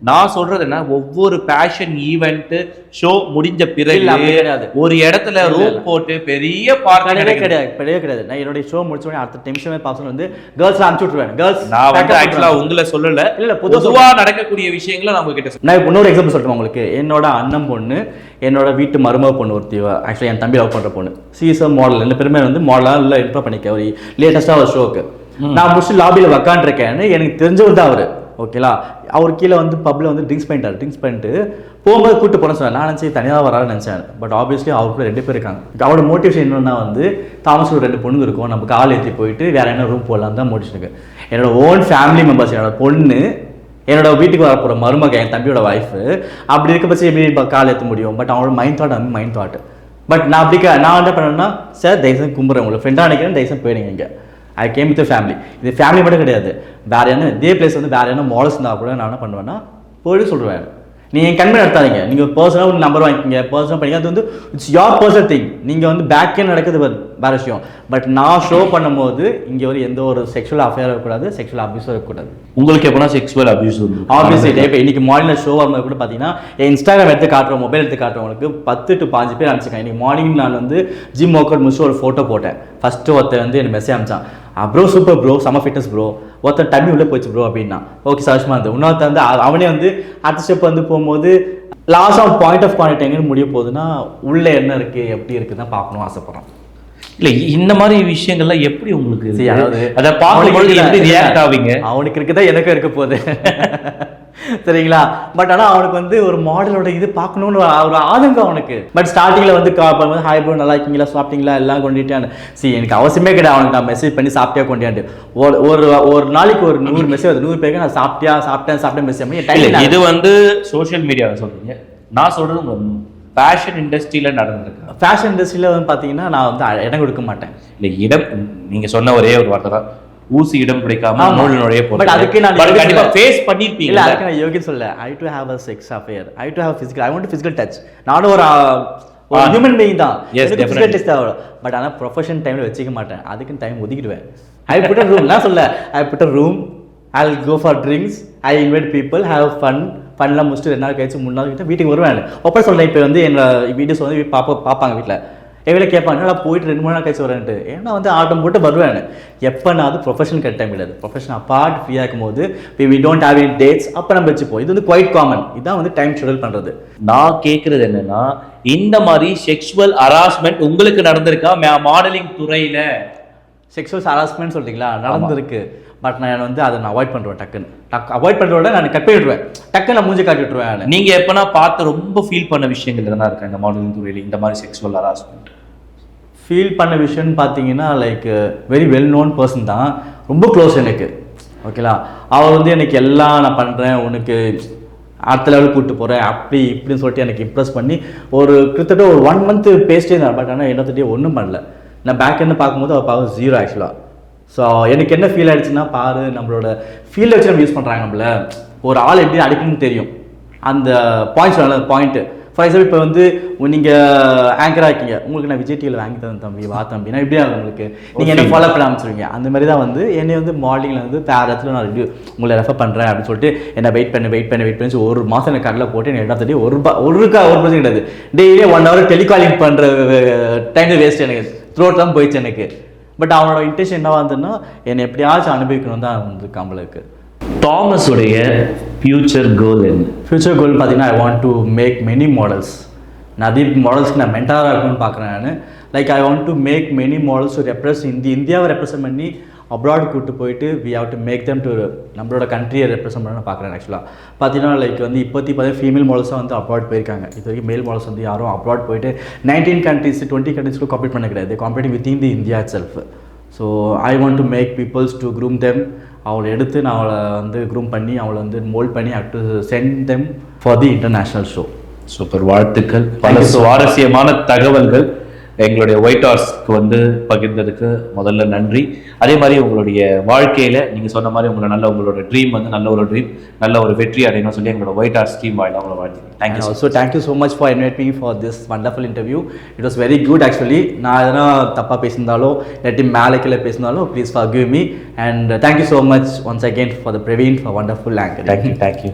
நான் சொல்றது என்ன? ஒவ்வொரு பேஷன் ஈவெண்ட் ஷோ முடிஞ்ச பிறகு கிடையாது. ஒரு இடத்துல ரூம். போட்டு பெரிய பார்க் கிடையாது. கிடையவே கிடையாது. நான் என்னுடைய ஷோ முடிச்ச உடனே அடுத்த நிமிஷமே பார்சல் வந்து கேர்ள்ஸ் அனுப்பிச்சு விட்டுருவேன். கேர்ள்ஸ் நான் வந்து ஆக்சுவலா உங்களை சொல்லல. இல்ல, பொதுவா நடக்கக்கூடிய விஷயங்களை நான் உங்ககிட்ட. நான் இன்னொரு எக்ஸாம்பிள் சொல்றேன் உங்களுக்கு? என்னோட அண்ணன் பொண்ணு என்னோட வீட்டு மருமக பொண்ணு ஒருத்தி ஆக்சுவலி என் தம்பி லவ் பண்ற பொண்ணு. சீசன் மாடல் ரெண்டு பேருமே வந்து மாடலாக இல்லை இன்ட்ரோ பண்ணிக்க. ஒரு லேட்டஸ்ட்டாக ஒரு ஷோக்கு நான் முடிச்சு லாபியில் உக்காண்டிருக்கேன்னு எனக்கு தெரிஞ்சவர் தான் அவர். ஓகேலா அவர் கீழே வந்து பப்ல வந்து ட்ரிங்க்ஸ் பண்ணிட்டார். ட்ரிங்க்ஸ் பண்ணிட்டு போகும்போது கூட்டு போன சொன்னேன் நான் நினச்சி தனியாக வரான்னு நினச்சேன். பட் ஆப்வியஸ்லி கூட ரெண்டு பேர் இருக்காங்க. அவரோட மோட்டிவேஷன் என்னென்னா வந்து தாமஸோட ரெண்டு பொண்ணுங்க இருக்கும். நம்ம கால் ஏற்றி போயிட்டு வேற என்ன ரூம் போடலாம் தான் மோட்டிவேஷன் இருக்குது என்னோட ஓன் ஃபேமிலி மெம்பர்ஸ் என்னோட பொண்ணு என்னோட வீட்டுக்கு வரப்போகிற போகிற மருமக என் தம்பியோட ஒய்ஃபு அப்படி இருக்க பட்சம் எப்படி கால் ஏற்ற முடியும்? பட் அவனோட மைண்ட் தாட் வந்து மைண்ட் தாட் பட் நான் அப்படி நான் என்ன பண்ணேன்னா சார் தயசம் கும்புறேன் உங்களுக்கு ஃப்ரெண்டாக நினைக்கிறேன் தயசம் போயிடுங்க இங்கே. ஐ கேம் வித் ஃபேமிலி இது ஃபேமிலி மட்டும் கிடையாது. வேற என்ன? இதே பிளேஸ் வந்து வேற என்ன மாடல்ஸ் இருந்தால் கூட நான் என்ன பண்ணுவேன்னா போயிட்டு சொல்லுவேன். நீ என் கண்மை நடத்தாதீங்க. நீங்கள் பர்சனலாக ஒரு நம்பர் வாங்கிக்கிங்க பர்சனல் பண்ணிங்க அது வந்து இட்ஸ் யோர் பர்சனல் திங் நீங்கள் வந்து பேக் end நடக்குது வேற- விஷயம். பட் நான் ஷோ பண்ணும்போது இங்கே ஒரு எந்த ஒரு செக்ஷுவல் அஃபேர் இருக்கக்கூடாது செக்ஷுவல் அபியூஸும் இருக்கக்கூடாது. உங்களுக்கு எப்பனா செக்ஸுவல் அபியூஸ் ஆப்வியஸ்லி இப்போ இன்னைக்கு மார்னிங் ஷோ வரும்போது கூட பார்த்தீங்கன்னா என் இன்ஸ்டாகிராம் எடுத்து காட்டுறோம் மொபைல் எடுத்து காட்டுறவங்களுக்கு பத்து டு பாஞ்சு பேர் அனுப்பிச்சிருக்கேன் இன்னைக்கு மார்னிங் நான் வந்து ஜிம் ஒர்க் அவுட் முடிச்சு ஒரு ஃபோட்டோ போட்டேன். ஃபர்ஸ்ட் ஒருத்தன் வந்து எனக்கு மெசேஜ் அனுப்பிச்சான். ப்ரோ சூப்பர் ப்ரோ செம ஃபிட்னஸ் ப்ரோ ஒருத்தன் டம்மி உள்ள போச்சு ப்ரோ அப்படின்னா. ஓகே சந்தோஷமா இருந்து இன்னொருத்தன் வந்து அவ- அவனே வந்து அடுத்த ஸ்டெப் வந்து போகும்போது last of point of contact எங்கே முடிய போகுதுன்னா உள்ள என்ன இருக்கு எப்படி இருக்குன்னு பார்க்கணும் ஆசைப்படுறோம் இல்ல இந்த மாதிரி விஷயங்கள்லாம் எப்படி உங்களுக்கு அதை பார்க்கும்பொழுது அவனுக்கு எப்படி இருக்குதா- ரியாக்ட் ஆவீங்க? அவனுக்கு இருக்குதா எனக்கும் இருக்க போகுது. சரிங்களா? பட் ஆனா அவனுக்கு வந்து ஒரு மாடலோட இது பார்க்கணும்னு ஒரு ஆதங்கம் அவனுக்கு. பட் ஸ்டார்டிங்ல வந்து ஹாய் ப்ரோ நல்லா இருக்கீங்களா? சாப்பிட்டீங்களா? எல்லாம் கொண்டுட்டான்னு சி எனக்கு அவசியமே கிடையாது. அவனுக்கு நான் மெசேஜ் பண்ணி சாப்பிட்டியா கொண்டாண்டு ஒரு ஒரு ஒரு நாளைக்கு ஒரு நூறு மெசேஜ் வருது. நூறு பேருக்கு நான் சாப்பிட்டியா? சாப்பிட்டேன் சாப்பிட்டேன் மெசேஜ் பண்ணி இது வந்து சோஷியல் மீடியாவை சொல்றீங்க. நான் சொல்றது ஃபேஷன் இண்டஸ்ட்ரியில நடந்திருக்கு. ஃபேஷன் இண்டஸ்ட்ரியில் வந்து பார்த்தீங்கன்னா நான் வந்து இடம் கொடுக்க மாட்டேன். இல்ல இடம் நீங்க சொன்ன ஒரே ஒரு வார்த்தை தான். ஊசி இடம் பிடிக்காம ஆமா. நூல் நுழைய அதுக்கு நான் கண்டிப்பா சொல்ல- ஃபேஸ் இல்ல பண்ணிருப்பீங்க அதுக்கு நான் யோகி சொல்ல I to have a sex affair I to have physical I want physical touch நானும் ஒரு ஒரு Ah. ஹியூமன் பீயிங் தான். Yes, பிசிக்கல் definitely. டச் தேவை பட் ஆனால் ப்ரொஃபஷன் டைம்ல வச்சுக்க மாட்டேன். அதுக்குன்னு டைம் ஒதுக்கிடுவேன். ஐ புட் அ ரூம் நான் சொல்ல I put a room I go for drinks I invite people have fun ஃபன்லாம் முடிச்சுட்டு ரெண்டு நாள் கழிச்சு மூணு நாள் கிட்ட வீட்டுக்கு வருவேன் ஒப்ப சொல்றேன். இப்போ வந்து என்னோட வீடியோஸ் வந்து பாப்பா பார்ப்பாங்க வீட்டில் எவ்வளோ கேட்பாங்க என்னடா போயிட்டு ரெண்டு மூணு நாள் கழிச்சு வரேன்ட்டு. ஏன்னா வந்து ஆட்டம் போட்டு வருவேன் எப்போ நான் அது ப்ரொஃபஷன் கட் டைம் கிடையாது ப்ரொஃபஷன் அப்பார்ட் ஃப்ரீயாக இருக்கும்போது we don't have in dates அப்போ நம்ம வச்சுப்போம். இது வந்து குவைட் காமன் இதான் வந்து டைம் ஷெடியூல் பண்ணுறது நான் கேக்குறது என்னன்னா இந்த மாதிரி செக்ஷுவல் ஹராஸ்மெண்ட் உங்களுக்கு நடந்திருக்கா? மாடலிங் துறையில. செக்ஷுவல் ஹராஸ்மெண்ட் சொல்றீங்களா? நடந்திருக்கு. பட் நான் வந்து அதை நான் அவாய்ட் பண்ணுவேன் டக்குன்னு. டக் அவாய்ட் பண்ணுறத நான் கட் பண்ணி விட்டுருவேன். டக்குன்னு நான் மூஞ்சி காட்டி விட்டுருவேன் நான். நீங்க எப்பனா பார்த்து ரொம்ப ஃபீல் பண்ண விஷயங்கள் எதனா இருக்கா? இந்த மாடலிங் துறையில இந்த மாதிரி செக்ஷுவல் ஹராஸ்மெண்ட் ஃபீல் பண்ண விஷயம்னு பார்த்தீங்கன்னா like very well known person தான். ரொம்ப க்ளோஸ் எனக்கு. ஓகேலா அவள் வந்து எனக்கு எல்லாம் நான் பண்ணுறேன் உனக்கு அடுத்த லெவலுக்கு கூப்பிட்டு போகிறேன் அப்படி இப்படின்னு சொல்லிட்டு எனக்கு இம்ப்ரெஸ் பண்ணி ஒரு கிட்டத்தட்ட ஒரு ஒன் மந்த் பேசிட்டே இருந்தேன் பட் ஆனால் என்னத்தட்டே ஒன்றும் பண்ணல. நான் பேக் என்ன பார்க்கும்போது அவள் பவர் ஜீரோ ஆக்சுவலாக ஸோ எனக்கு என்ன ஃபீல் ஆயிடுச்சுன்னா பாரு நம்மளோட ஃபீல்டை வச்சு நம்ம யூஸ் பண்ணுறாங்க நம்மள. ஒரு ஆள் எப்படி அடிக்கணும்னு தெரியும். அந்த பாயிண்ட்ஸ் நல்ல பாயிண்ட்டு ஃபார் எக்ஸாம்பிள் இப்போ வந்து நீங்கள் ஆங்கராக இருக்கீங்க உங்களுக்கு நான் விஜய் டிவியில் வாங்கி தந்தேன் தம்பி வா தம்பி. நான் இப்படியா உங்களுக்கு? நீங்கள் என்ன ஃபாலோ பண்ண ஆரம்பிச்சிருவீங்க அந்த மாதிரி தான் வந்து என்னை வந்து மார்னிங்கில் வந்து வேறு இடத்துல நான் review. உங்களை ரெஃபர் பண்ணுறேன் அப்படின்னு சொல்லிட்டு என்ன வெயிட் பண்ணி வெயிட் பண்ணி வெயிட் பண்ணி ஒரு மாதம் எனக்கு கடலில் போட்டு என்ன இடம் தட்டி ஒரு ரூபா ஒரு ரூபா ஒரு பிரச்சனை கிடையாது. டெய்லியே ஒன் ஹவர் டெலிகாலிங் பண்ணுற டைம் வேஸ்ட் எனக்கு. த்ரோட் தான் போயிடுச்சு எனக்கு. பட் அவனோட இன்டென்ஷன் என்னவா இருந்ததுன்னா என்னை எப்படியாச்சும் அனுபவிக்கணும் தான் வந்து கம்பளுக்கு தாமஸ் உடைய ஃப்யூச்சர் கோல் என்ன? ஃப்யூச்சர் கோல் பார்த்தீங்கன்னா I want to make many models நிறைய மாடல்ஸ்க்கு நான் மென்டாராக இருக்கும்னு பார்க்குறேன் நான். Like I want to make many models repress இந்தி இந்தியாவை ரெப்ரசென்ட் பண்ணி அப்ராட் கூட்டு போயிட்டு we have to make them to நம்மளோட கண்ட்ரியை ரெப்ரசென்ட் பண்ண பார்க்குறேன் ஆக்சுவலாக பார்த்தீங்கன்னா லைக் வந்து இப்போத்தி பார்த்தீங்கன்னா ஃபீமேல் மாடல்ஸாக வந்து அப்ராட் போயிருக்காங்க. இது வரைக்கும் மேல் மாடல்ஸ் வந்து யாரும் அப்ராட் போயிட்டு நைன்டீன் கண்ட்ரிஸ் டுவெண்ட்டி கண்ட்ரிஸ்க்கு காம்பீட் பண்ண கிடையாது. Competing within the India self so I want to make peoples to groom them. அவளை எடுத்து நான் அவளை வந்து க்ரூம் பண்ணி அவளை வந்து மோல்ட் பண்ணி up to send them for the international show super. வாழ்த்துக்கள். பல. சுவாரஸ்யமான தகவல்கள். எங்களுடைய ஒயிட் ஹார்ஸ்க்கு வந்து பகிர்ந்ததுக்கு முதல்ல நன்றி அதே மாதிரி உங்களுடைய வாழ்க்கையில நீங்க சொன்ன மாதிரி உங்களை நல்ல உங்களோட ட்ரீம் வந்து நல்ல ஒரு ட்ரீம் நல்ல ஒரு வெற்றி அடையணும் சொல்லி எங்களோட ஒயிட் ஹார்ஸ் டீம் வாயில உங்களை வாழ்த்து thank you thank you so much for inviting me for this wonderful interview. It was very good actually. நான் எதனா தப்பாக பேசியிருந்தாலோ இல்லாட்டி மேலே கீழே பேசியிருந்தாலோ please forgive me and thank you so much once again for the Praveen for wonderful anchoring. Thank you thank you